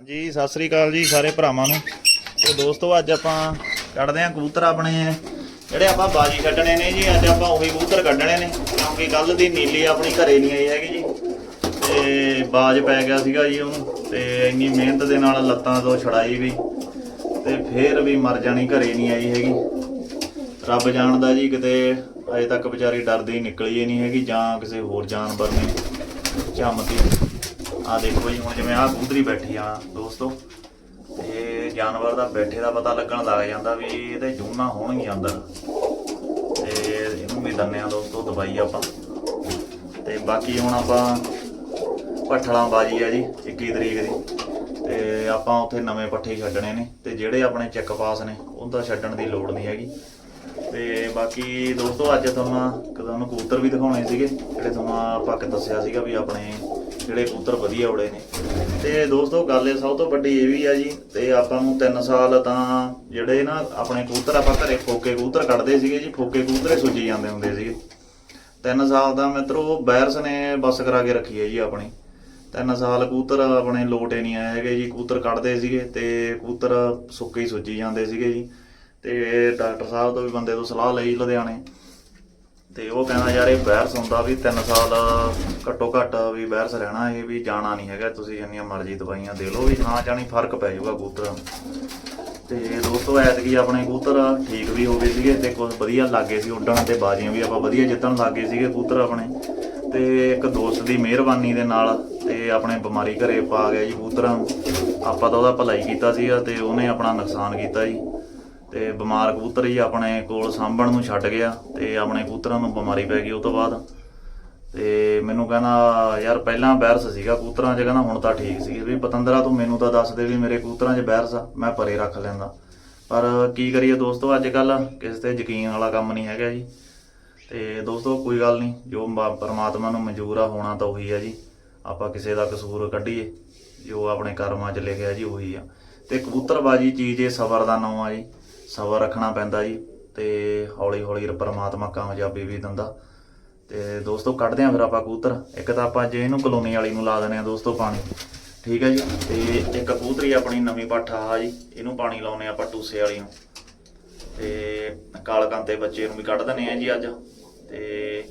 ਜੀ, ਸਤਿ ਸ੍ਰੀ ਅਕਾਲ ਜੀ ਸਾਰੇ ਭਰਾਵਾਂ ਨੂੰ। ਤੇ ਦੋਸਤੋ, ਅੱਜ ਆਪਾਂ ਕੱਢਦੇ ਆਂ ਕਬੂਤਰ ਆਪਣੇ। ਜਿਹੜੇ ਆਪਾਂ ਬਾਜੀ ਕੱਢਣੇ ਨੇ ਜੀ, ਅੱਜ ਆਪਾਂ ਉਹੀ ਕਬੂਤਰ ਕੱਢਣੇ ਨੇ। ਕਿਉਂਕਿ ਕੱਲ ਦੀ ਨੀਲੀ ਆਪਣੀ ਘਰੇ ਨਹੀਂ ਆਈ ਹੈਗੀ ਜੀ। ਤੇ ਬਾਜ ਪੈ ਗਿਆ ਸੀਗਾ ਜੀ ਉਹਨੂੰ। ਤੇ ਇੰਨੀ ਮਿਹਨਤ ਦੇ ਨਾਲ ਲੱਤਾਂ ਤੋਂ ਛੜਾਈ ਵੀ। ਤੇ ਫੇਰ ਵੀ ਮਰ ਜਾਣੀ ਘਰੇ ਨਹੀਂ ਆਈ ਹੈਗੀ। ਰੱਬ ਜਾਣਦਾ ਜੀ, ਕਿਤੇ ਅਜੇ ਤੱਕ ਵਿਚਾਰੀ ਡਰਦੀ ਨਿਕਲੀ ਹੀ ਨਹੀਂ ਹੈਗੀ ਜਾਂ ਕਿਸੇ ਹੋਰ ਜਾਨਵਰ ਨੇ ਝੰਮਤੀ। ਆ ਦੇਖੋ ਜੀ, ਹੁਣ ਜਿਵੇਂ ਆਹ ਕਬੂਤਰੀ ਬੈਠੀ ਆ ਦੋਸਤੋ, ਤੇ ਜਾਨਵਰ ਦਾ ਬੈਠੇ ਦਾ ਪਤਾ ਲੱਗਣ ਲੱਗ ਜਾਂਦਾ ਵੀ ਇਹਦੇ ਜੂਨਾ ਹੋਣਗੀਆਂ ਅੰਦਰ। ਤੇ ਇਹਨੂੰ ਵੀ ਦੰਨੇ ਆ ਦੋਸਤੋ ਦਵਾਈ ਆਪਾਂ। ਤੇ ਬਾਕੀ ਹੁਣ ਆਪਾਂ ਪੱਠਲਾਂ ਬਾਜੀ ਆ ਜੀ 21 ਤਰੀਕ ਦੀ। ਤੇ ਆਪਾਂ ਉੱਥੇ ਨਵੇਂ ਪੱਠੇ ਛੱਡਣੇ ਨੇ, ਤੇ ਜਿਹੜੇ ਆਪਣੇ ਚੈੱਕ ਪਾਸ ਨੇ ਉਹਦਾ ਛੱਡਣ ਦੀ ਲੋੜ ਨਹੀਂ ਹੈਗੀ। ਤੇ ਬਾਕੀ ਦੋਸਤੋ ਅੱਜ ਤੁਹਾਨੂੰ ਤੁਹਾਨੂੰ ਕਬੂਤਰ ਵੀ ਦਿਖਾਉਣੇ ਸੀਗੇ, ਜਿਹੜੇ ਤੁਹਾਨੂੰ ਆਪਾਂ ਕਿ ਦੱਸਿਆ ਸੀਗਾ ਵੀ ਆਪਣੇ ਜਿਹੜੇ ਕਬੂਤਰ ਵਧੀਆ ਉੜੇ ਨੇ। ਤੇ ਦੋਸਤੋ, ਗੱਲ ਇਹ ਸਭ ਤੋਂ ਵੱਡੀ ਇਹ ਵੀ ਆ ਜੀ, ਤੇ ਆਪਾਂ ਨੂੰ 3 ਸਾਲ ਤਾਂ ਜਿਹੜੇ ਨਾ ਆਪਣੇ ਕਬੂਤਰ, ਆਪਾਂ ਘਰੇ ਫੋਕੇ ਕਬੂਤਰ ਕੱਢਦੇ ਸੀਗੇ ਜੀ, ਫੋਕੇ ਕਬੂਤਰੇ ਸੁੱਜੀ ਜਾਂਦੇ ਹੁੰਦੇ ਸੀਗੇ। 3 ਸਾਲ ਦਾ ਮਿੱਤਰੋ, ਬੈਰਸ ਨੇ ਬੱਸ ਕਰਾ ਕੇ ਰੱਖੀ ਹੈ ਜੀ ਆਪਣੀ। ਤਿੰਨ ਸਾਲ ਕਬੂਤਰ ਆਪਣੇ ਲੋਟੇ ਨਹੀਂ ਆਏ ਹੈਗੇ ਜੀ, ਕਬੂਤਰ ਕੱਢਦੇ ਸੀਗੇ ਤੇ ਕਬੂਤਰ ਸੁੱਕੇ ਹੀ ਸੁੱਜੀ ਜਾਂਦੇ ਸੀਗੇ ਜੀ। ਤੇ ਡਾਕਟਰ ਸਾਹਿਬ ਤੋਂ ਵੀ ਬੰਦੇ ਤੋਂ ਸਲਾਹ ਲਈ ਲੁਧਿਆਣੇ। ਤੇ ਉਹ ਕਹਿੰਦਾ ਯਾਰ ਇਹ ਵਾਇਰਸ ਹੁੰਦਾ ਵੀ 3 ਸਾਲ ਘੱਟੋ ਘੱਟ ਵੀ ਵਾਇਰਸ ਰਹਿਣਾ ਇਹ ਵੀ ਜਾਣਾ ਨਹੀਂ ਹੈਗਾ, ਤੁਸੀਂ ਇੰਨੀਆਂ ਮਰਜ਼ੀ ਦਵਾਈਆਂ ਦੇ ਲਓ ਵੀ ਹਾਂ ਜਾਣੀ ਫ਼ਰਕ ਪੈ ਜਾਊਗਾ ਕਬੂਤਰਾਂ। ਨੂੰ। ਤੇ ਦੋਸਤੋ, ਐਤਕੀ ਆਪਣੇ ਕਬੂਤਰ ਠੀਕ ਵੀ ਹੋ ਗਏ ਸੀਗੇ ਤੇ ਕੁਝ ਵਧੀਆ ਲੱਗੇ ਸੀ, ਉੱਡਣ ਤੇ ਬਾਜ਼ੀਆਂ ਵੀ ਆਪਾਂ ਵਧੀਆ ਜਿੱਤਣ ਲੱਗੇ ਸੀਗੇ ਕਬੂਤਰ ਆਪਣੇ। ਤੇ ਇੱਕ ਦੋਸਤ ਦੀ ਮਿਹਰਬਾਨੀ ਦੇ ਨਾਲ ਤੇ ਆਪਣੇ ਬਿਮਾਰੀ ਘਰੇ ਪਾ ਗਿਆ ਜੀ ਕਬੂਤਰਾਂ ਨੂੰ। ਆਪਾਂ ਤਾਂ ਉਹਦਾ ਭਲਾਈ ਕੀਤਾ ਸੀਗਾ ਤੇ ਉਹਨੇ ਆਪਣਾ ਨੁਕਸਾਨ ਕੀਤਾ ਜੀ। ਤੇ ਬਿਮਾਰ ਕਬੂਤਰ ਜੀ ਆਪਣੇ ਕੋਲ ਸਾਂਭਣ ਨੂੰ ਛੱਡ ਗਿਆ ਤੇ ਆਪਣੇ ਕਬੂਤਰਾਂ ਨੂੰ ਬਿਮਾਰੀ ਪੈ ਗਈ ਉਹ ਤੋਂ ਬਾਅਦ। ਤੇ ਮੈਨੂੰ ਕਹਿੰਦਾ, ਯਾਰ, ਪਹਿਲਾਂ ਵਾਇਰਸ ਸੀਗਾ ਕਬੂਤਰਾਂ 'ਚ, ਕਹਿੰਦਾ, ਹੁਣ ਤਾਂ ਠੀਕ ਸੀ ਵੀ ਪਤੰਦਰਾ, ਤੂੰ ਮੈਨੂੰ ਤਾਂ ਦੱਸ ਦੇ ਵੀ ਮੇਰੇ ਕਬੂਤਰਾਂ 'ਚ ਵਾਇਰਸ ਆ, ਮੈਂ ਪਰੇ ਰੱਖ ਲੈਂਦਾ। ਪਰ ਕੀ ਕਰੀਏ ਦੋਸਤੋ ਅੱਜ ਕੱਲ ਕਿਸੇ ਤੇ ਯਕੀਨ ਵਾਲਾ ਕੰਮ ਨਹੀਂ ਹੈਗਾ ਜੀ। ਤੇ ਦੋਸਤੋ, ਕੋਈ ਗੱਲ ਨਹੀਂ, ਜੋ ਪਰਮਾਤਮਾ ਨੂੰ ਮਨਜ਼ੂਰ ਆ, ਹੋਣਾ ਤਾਂ ਉਹੀ ਆ ਜੀ। ਆਪਾਂ ਕਿਸੇ ਦਾ ਕਸੂਰ ਕੱਢੀਏ, ਜੋ ਆਪਣੇ ਕਰਮਾਂ 'ਚ ਲਿਖਿਆ ਜੀ, ਉਹੀ ਆ। ਤੇ ਕਬੂਤਰਬਾਜੀ ਚੀਜ਼ ਇਹ ਸਬਰ ਦਾ ਨਾਮ ਆ ਜੀ। ਸਬਰ ਰੱਖਣਾ ਪੈਂਦਾ ਜੀ ਤੇ ਹੌਲੀ ਹੌਲੀ ਪਰਮਾਤਮਾ ਕਾਮਯਾਬੀ ਵੀ ਦਿੰਦਾ। ਤੇ ਦੋਸਤੋ ਕੱਢਦੇ ਆਂ ਫਿਰ ਆਪਾਂ ਕਬੂਤਰ। ਇੱਕ ਤਾਂ ਆਪਾਂ ਜੇ ਇਹਨੂੰ ਕਲੋਨੀ ਵਾਲੀ ਨੂੰ ਲਾ ਦਿੰਦੇ ਆ ਦੋਸਤੋ ਪਾਣੀ। ਠੀਕ ਹੈ ਜੀ? ਤੇ ਇੱਕ ਕਬੂਤਰੀ ਆਪਣੀ ਨਵੀਂ ਪੱਠਾ ਆ ਜੀ, ਇਹਨੂੰ ਪਾਣੀ ਲਾਉਨੇ ਆਪਾਂ ਟੂਸੇ ਵਾਲੀ ਨੂੰ। ਤੇ ਕਾਲਕੰਤੇ ਬੱਚੇ ਨੂੰ ਵੀ ਕੱਢ ਦਿੰਦੇ ਆ ਜੀ ਅੱਜ। ਤੇ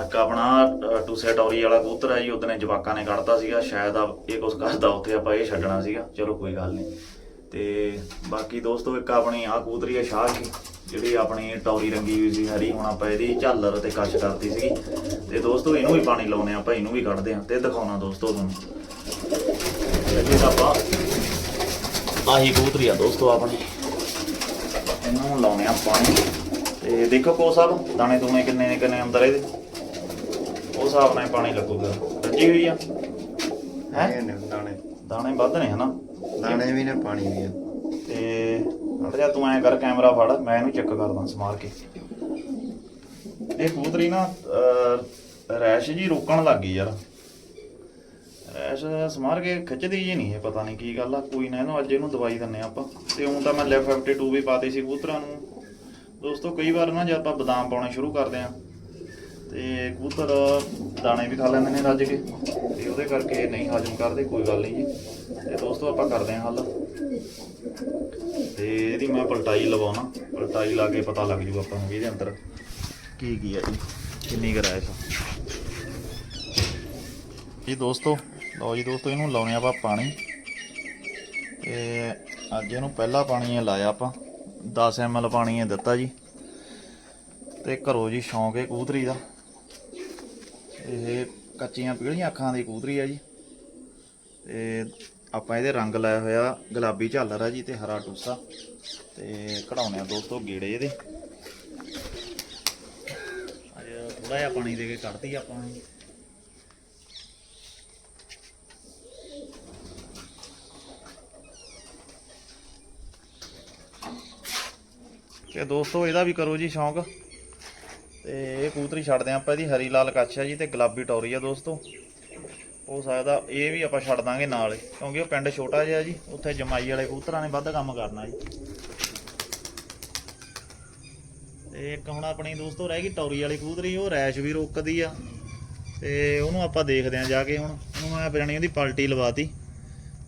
ਇੱਕ ਆਪਣਾ ਟੂਸੇ ਟੌਰੀ ਵਾਲਾ ਕਬੂਤਰ ਹੈ ਜੀ ਉਹਦਨੇ ਜਵਾਕਾਂ ਨੇ ਕੱਢਤਾ ਸੀਗਾ, ਸ਼ਾਇਦ ਆ ਇਹ ਕੁਛ ਕਰਦਾ, ਉੱਥੇ ਆਪਾਂ ਇਹ ਛੱਡਣਾ ਸੀਗਾ। ਚਲੋ ਕੋਈ ਗੱਲ ਨਹੀਂ। ਤੇ ਬਾਕੀ ਦੋਸਤੋ ਇੱਕ ਆਪਣੀ ਆ ਕਬੂਤਰੀ ਹੈ ਸ਼ਾਹ ਜੀ ਜਿਹੜੀ ਆਪਣੀ ਟੌਰੀ ਰੰਗੀ ਹੋਈ ਸੀ ਹਰੀ ਹੁਣ ਆਪਾਂ ਇਹਦੀ ਝਾਲਰ ਤੇ ਕੱਚ ਕਰਤੀ ਸੀਗੀ। ਤੇ ਦੋਸਤੋ ਇਹਨੂੰ ਵੀ ਪਾਣੀ ਲਾਉਨੇ ਆਪਾਂ ਇਹਨੂੰ ਵੀ ਕੱਢਦੇ ਆ ਤੇ ਦਿਖਾਉਣਾ ਦੋਸਤੋ ਤੁਹਾਨੂੰ। ਇਹ ਆਪਾਂ ਆਹੀ ਕਬੂਤਰੀ ਆ ਦੋਸਤੋ ਆਪਣੀ। ਇਹਨੂੰ ਲਾਉਨੇ ਆ ਪਾਣੀ। ਤੇ ਦੇਖੋ ਕੋ ਸਾਹਿਬ ਦਾਣੇ ਦੂਣੇ ਕਿੰਨੇ ਨੇ ਕਿੰਨੇ ਅੰਦਰ ਇਹਦੇ? ਉਹ ਹਿਸਾਬ ਨਾਲ ਪਾਣੀ ਲੱਗੂਗਾ। ਰੱਜੀ ਹੋਈ ਆ? ਹੈ? ਦਾਣੇ। ਦਾਣੇ ਵੱਧ ਨੇ ਹਨਾ? ਦਾਣੇ ਵੀ ਨੇ, ਪਾਣੀ ਵੀ ਆ। ਤੇ ਹਟ ਜਾ ਤੂੰ ਐਂ ਕਰ, ਕੈਮਰਾ ਫੜ, ਮੈਂ ਇਹਨੂੰ ਚੈੱਕ ਕਰਦਾ ਸਮਾਰ ਕੇ। ਇਹ ਕਬੂਤਰੀ ਨਾ ਰੈਸ਼ ਜੀ ਰੋਕਣ ਲੱਗ ਗਈ ਯਾਰ। ਰੈਸ਼ ਸਮਾਰ ਕੇ ਖਿੱਚਦੀ ਜੀ ਨਹੀਂ ਇਹ ਪਤਾ ਨਹੀਂ ਕੀ ਗੱਲ ਆ। ਕੋਈ ਨਾ ਇਹਨੂੰ ਅੱਜ ਇਹਨੂੰ ਦਵਾਈ ਦਿੰਨੇ ਆ ਆਪਾਂ। ਤੇ ਹੁਣ ਤਾਂ ਮੈਂ ਲੈਫ 52 ਵੀ ਪਾਤੀ ਸੀ ਕਬੂਤਰਾਂ ਨੂੰ। ਦੋਸਤੋ, ਕਈ ਵਾਰ ਨਾ ਜੇ ਆਪਾਂ ਬਦਾਮ ਪਾਉਣੇ ਸ਼ੁਰੂ ਕਰਦੇ ਆ ਤੇ ਕਬੂਤਰ ਦਾਣੇ ਵੀ ਖਾ ਲੈਂਦੇ ਨੇ ਰੱਜ ਕੇ। ਤੇ ਉਹਦੇ ਕਰਕੇ ਨਹੀਂ ਹਜਮ ਕਰਦੇ, ਕੋਈ ਗੱਲ ਨਹੀਂ ਜੀ। ਤੇ ਦੋਸਤੋ, ਆਪਾਂ ਕਰਦੇ ਹਾਂ ਹੱਲ। ਤੇ ਇਹਦੀ ਮੈਂ ਪਲਟਾਈ ਲਵਾਉਣਾ। ਪਲਟਾਈ ਲਾ ਕੇ ਪਤਾ ਲੱਗ ਜੂ ਆਪਾਂ ਨੂੰ ਵੀ ਇਹਦੇ ਅੰਦਰ ਕੀ ਕੀ ਹੈ ਜੀ। ਕਿੰਨੀ ਗਰਾਇਸ਼ ਜੀ ਦੋਸਤੋ, ਲਓ ਜੀ ਦੋਸਤੋ, ਇਹਨੂੰ ਲਾਉਣੇ ਆਪਾਂ ਪਾਣੀ। ਤੇ ਅੱਜ ਇਹਨੂੰ ਪਹਿਲਾ ਪਾਣੀ ਇਹ ਲਾਇਆ ਆਪਾਂ। 10 ml ਪਾਣੀ ਇਹ ਦਿੱਤਾ ਜੀ। ਤੇ ਘਰੋਂ ਜੀ ਸ਼ੌਂਕ ਹੈ ਕਬੂਤਰੀ ਦਾ। ਇਹ ਕੱਚੀਆਂ ਪੀਲੀਆਂ ਅੱਖਾਂ ਦੀ ਕੂਤਰੀ ਆ ਜੀ। ਤੇ ਆਪਾਂ ਇਹਦੇ ਰੰਗ ਲਾਇਆ ਹੋਇਆ, ਗੁਲਾਬੀ ਝਾਲਰ ਆ ਜੀ ਤੇ ਹਰਾ ਟੂਸਾ। ਤੇ ਕਢਾਉਣੇ ਆ ਦੋਸਤੋ ਗੇੜੇ ਇਹਦੇ। ਅੱਜ ਥੋੜਾ ਜਿਹਾ ਪਾਣੀ ਦੇ ਕੇ ਕੱਢਤੀ ਆਪਾਂ। ਇਹ। ਤੇ ਦੋਸਤੋ ਇਹਦਾ ਵੀ ਕਰੋ ਜੀ ਸ਼ੌਂਕ। ਤੇ ਇਹ ਕਬੂਤਰੀ ਛੱਡਦੇ ਆਪਾਂ ਇਹਦੀ ਹਰੀ ਲਾਲ ਕੱਛ ਆ ਜੀ ਤੇ ਗੁਲਾਬੀ ਟੌਰੀ ਆ ਦੋਸਤੋ। ਹੋ ਸਕਦਾ ਇਹ ਵੀ ਆਪਾਂ ਛੱਡ ਦਾਂਗੇ ਨਾਲ ਹੀ, ਕਿਉਂਕਿ ਉਹ ਪਿੰਡ ਛੋਟਾ ਜਿਹਾ ਜੀ ਉੱਥੇ ਜਮਾਈ ਵਾਲੇ ਕਬੂਤਰਾਂ ਨੇ ਵੱਧ ਕੰਮ ਕਰਨਾ ਜੀ। ਤੇ ਇੱਕ ਹੁਣ ਆਪਣੀ ਦੋਸਤੋ ਰਹਿ ਗਈ ਟੌਰੀ ਵਾਲੀ ਕਬੂਤਰੀ ਉਹ ਰੈਸ਼ ਵੀ ਰੋਕਦੀ ਆ। ਤੇ ਉਹਨੂੰ ਆਪਾਂ ਦੇਖਦੇ ਆਂ ਜਾ ਕੇ ਹੁਣ ਉਹਨੂੰ ਮੈਂ ਬਿਰਣੀ ਉਹਦੀ ਪਲਟੀ ਲਵਾਤੀ।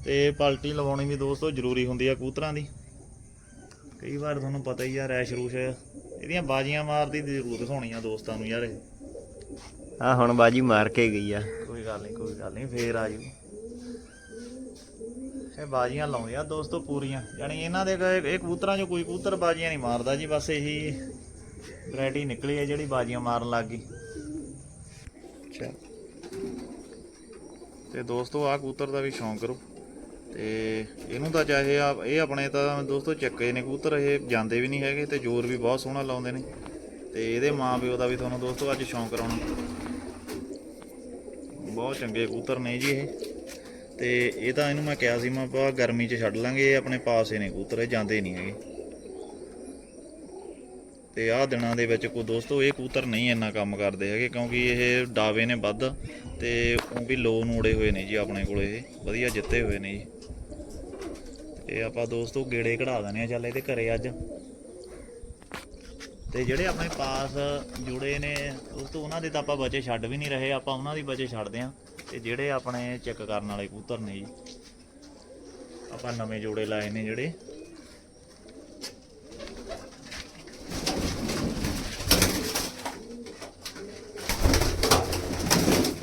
ਤੇ ਪਲਟੀ ਲਵਾਉਣੀ ਵੀ ਦੋਸਤੋ ਜ਼ਰੂਰੀ ਹੁੰਦੀ ਆ ਕਬੂਤਰਾਂ ਦੀ। ਕਈ ਵਾਰ ਤੁਹਾਨੂੰ ਪਤਾ ਹੀ ਆ ਰੈਸ਼ ਰੂਸ਼ ਇਹਦੀਆਂ ਬਾਜ਼ੀਆਂ ਮਾਰਦੀ ਦੀ ਜ਼ਰੂਰਤ ਹੋਣੀ ਆ ਦੋਸਤਾਂ ਨੂੰ ਯਾਰ ਇਹ। ਆ ਹੁਣ ਬਾਜੀ ਮਾਰ ਕੇ ਗਈ ਆ। ਕੋਈ ਗੱਲ ਨਹੀਂ ਕੋਈ ਗੱਲ ਨਹੀਂ ਫੇਰ ਆ ਜੂ ਇਹ ਬਾਜ਼ੀਆਂ ਲਾਉਂਦੇ ਆ ਦੋਸਤੋ ਪੂਰੀਆਂ। ਯਾਨੀ ਇਹਨਾਂ ਦੇ ਇਹ ਕਬੂਤਰਾਂ 'ਚੋਂ ਕੋਈ ਕਬੂਤਰ ਬਾਜ਼ੀਆਂ ਨਹੀਂ ਮਾਰਦਾ ਜੀ ਬਸ ਇਹੀ ਵੈਰਾਈਟੀ ਨਿਕਲੀ ਹੈ ਜਿਹੜੀ ਬਾਜ਼ੀਆਂ ਮਾਰਨ ਲੱਗ ਗਈ। ਅੱਛਾ। ਤੇ ਦੋਸਤੋ ਆਹ ਕਬੂਤਰ ਦਾ ਵੀ ਸ਼ੌਂਕ ਕਰੋ। ਤੇ ਇਹਨੂੰ ਤਾਂ ਚਾਹੇ ਆ, ਇਹ ਆਪਣੇ ਤਾਂ ਦੋਸਤੋ ਚੱਕੇ ਨੇ ਕਬੂਤਰ, ਇਹ ਜਾਂਦੇ ਵੀ ਨਹੀਂ ਹੈਗੇ ਤੇ ਜ਼ੋਰ ਵੀ ਬਹੁਤ ਸੋਹਣਾ ਲਾਉਂਦੇ ਨੇ। ਤੇ ਇਹਦੇ ਮਾਂ ਪਿਓ ਦਾ ਵੀ ਤੁਹਾਨੂੰ ਦੋਸਤੋ ਅੱਜ ਸ਼ੌਂਕ ਕਰਾਉਣਾ ਬਹੁਤ ਚੰਗੇ ਕਬੂਤਰ ਨੇ ਜੀ ਇਹ। ਤੇ ਇਹ ਤਾਂ ਇਹਨੂੰ ਮੈਂ ਕਿਹਾ ਸੀ, ਮੈਂ ਆਪਾਂ ਗਰਮੀ 'ਚ ਛੱਡ ਲਾਂਗੇ, ਇਹ ਆਪਣੇ ਪਾਸ ਹੀ ਨੇ ਕਬੂਤਰ, ਇਹ ਜਾਂਦੇ ਨਹੀਂ ਹੈਗੇ। ਤੇ ਆਹ ਦਿਨਾਂ ਦੇ ਵਿੱਚ ਕੋਈ ਦੋਸਤੋ ਇਹ ਕਬੂਤਰ ਨਹੀਂ ਇੰਨਾ ਕੰਮ ਕਰਦੇ ਹੈਗੇ, ਕਿਉਂਕਿ ਇਹ ਡਾਵੇ ਨੇ ਵੱਧ ਤੇ ਉਹ ਵੀ ਲੋ ਨੂੰ ਹੋਏ ਨੇ ਜੀ ਆਪਣੇ ਕੋਲ ਇਹ, ਵਧੀਆ ਜਿੱਤੇ ਹੋਏ ਨੇ ਜੀ। ਤੇ ਆਪਾਂ ਦੋਸਤੋ ਗੇੜੇ ਕਢਾ ਦਨੇ ਆ, ਚੱਲ ਇਹਦੇ ਘਰੇ ਅੱਜ। ਤੇ ਜਿਹੜੇ ਆਪਣੇ ਪਾਸ ਜੁੜੇ ਨੇ, ਦੋਸਤੋ, ਉਹਨਾਂ ਦੇ ਤਾਂ ਆਪਾਂ ਬਚੇ ਛੱਡ ਵੀ ਨਹੀਂ ਰਹੇ, ਆਪਾਂ ਉਹਨਾਂ ਦੀ ਬਚੇ ਛੱਡਦੇ ਆ ਤੇ ਜਿਹੜੇ ਆਪਣੇ ਚੈੱਕ ਕਰਨ ਵਾਲੇ ਕਬੂਤਰ ਨੇ ਜੀ, ਆਪਾਂ ਨਵੇਂ ਜੋੜੇ ਲਾਏ ਨੇ ਜਿਹੜੇ।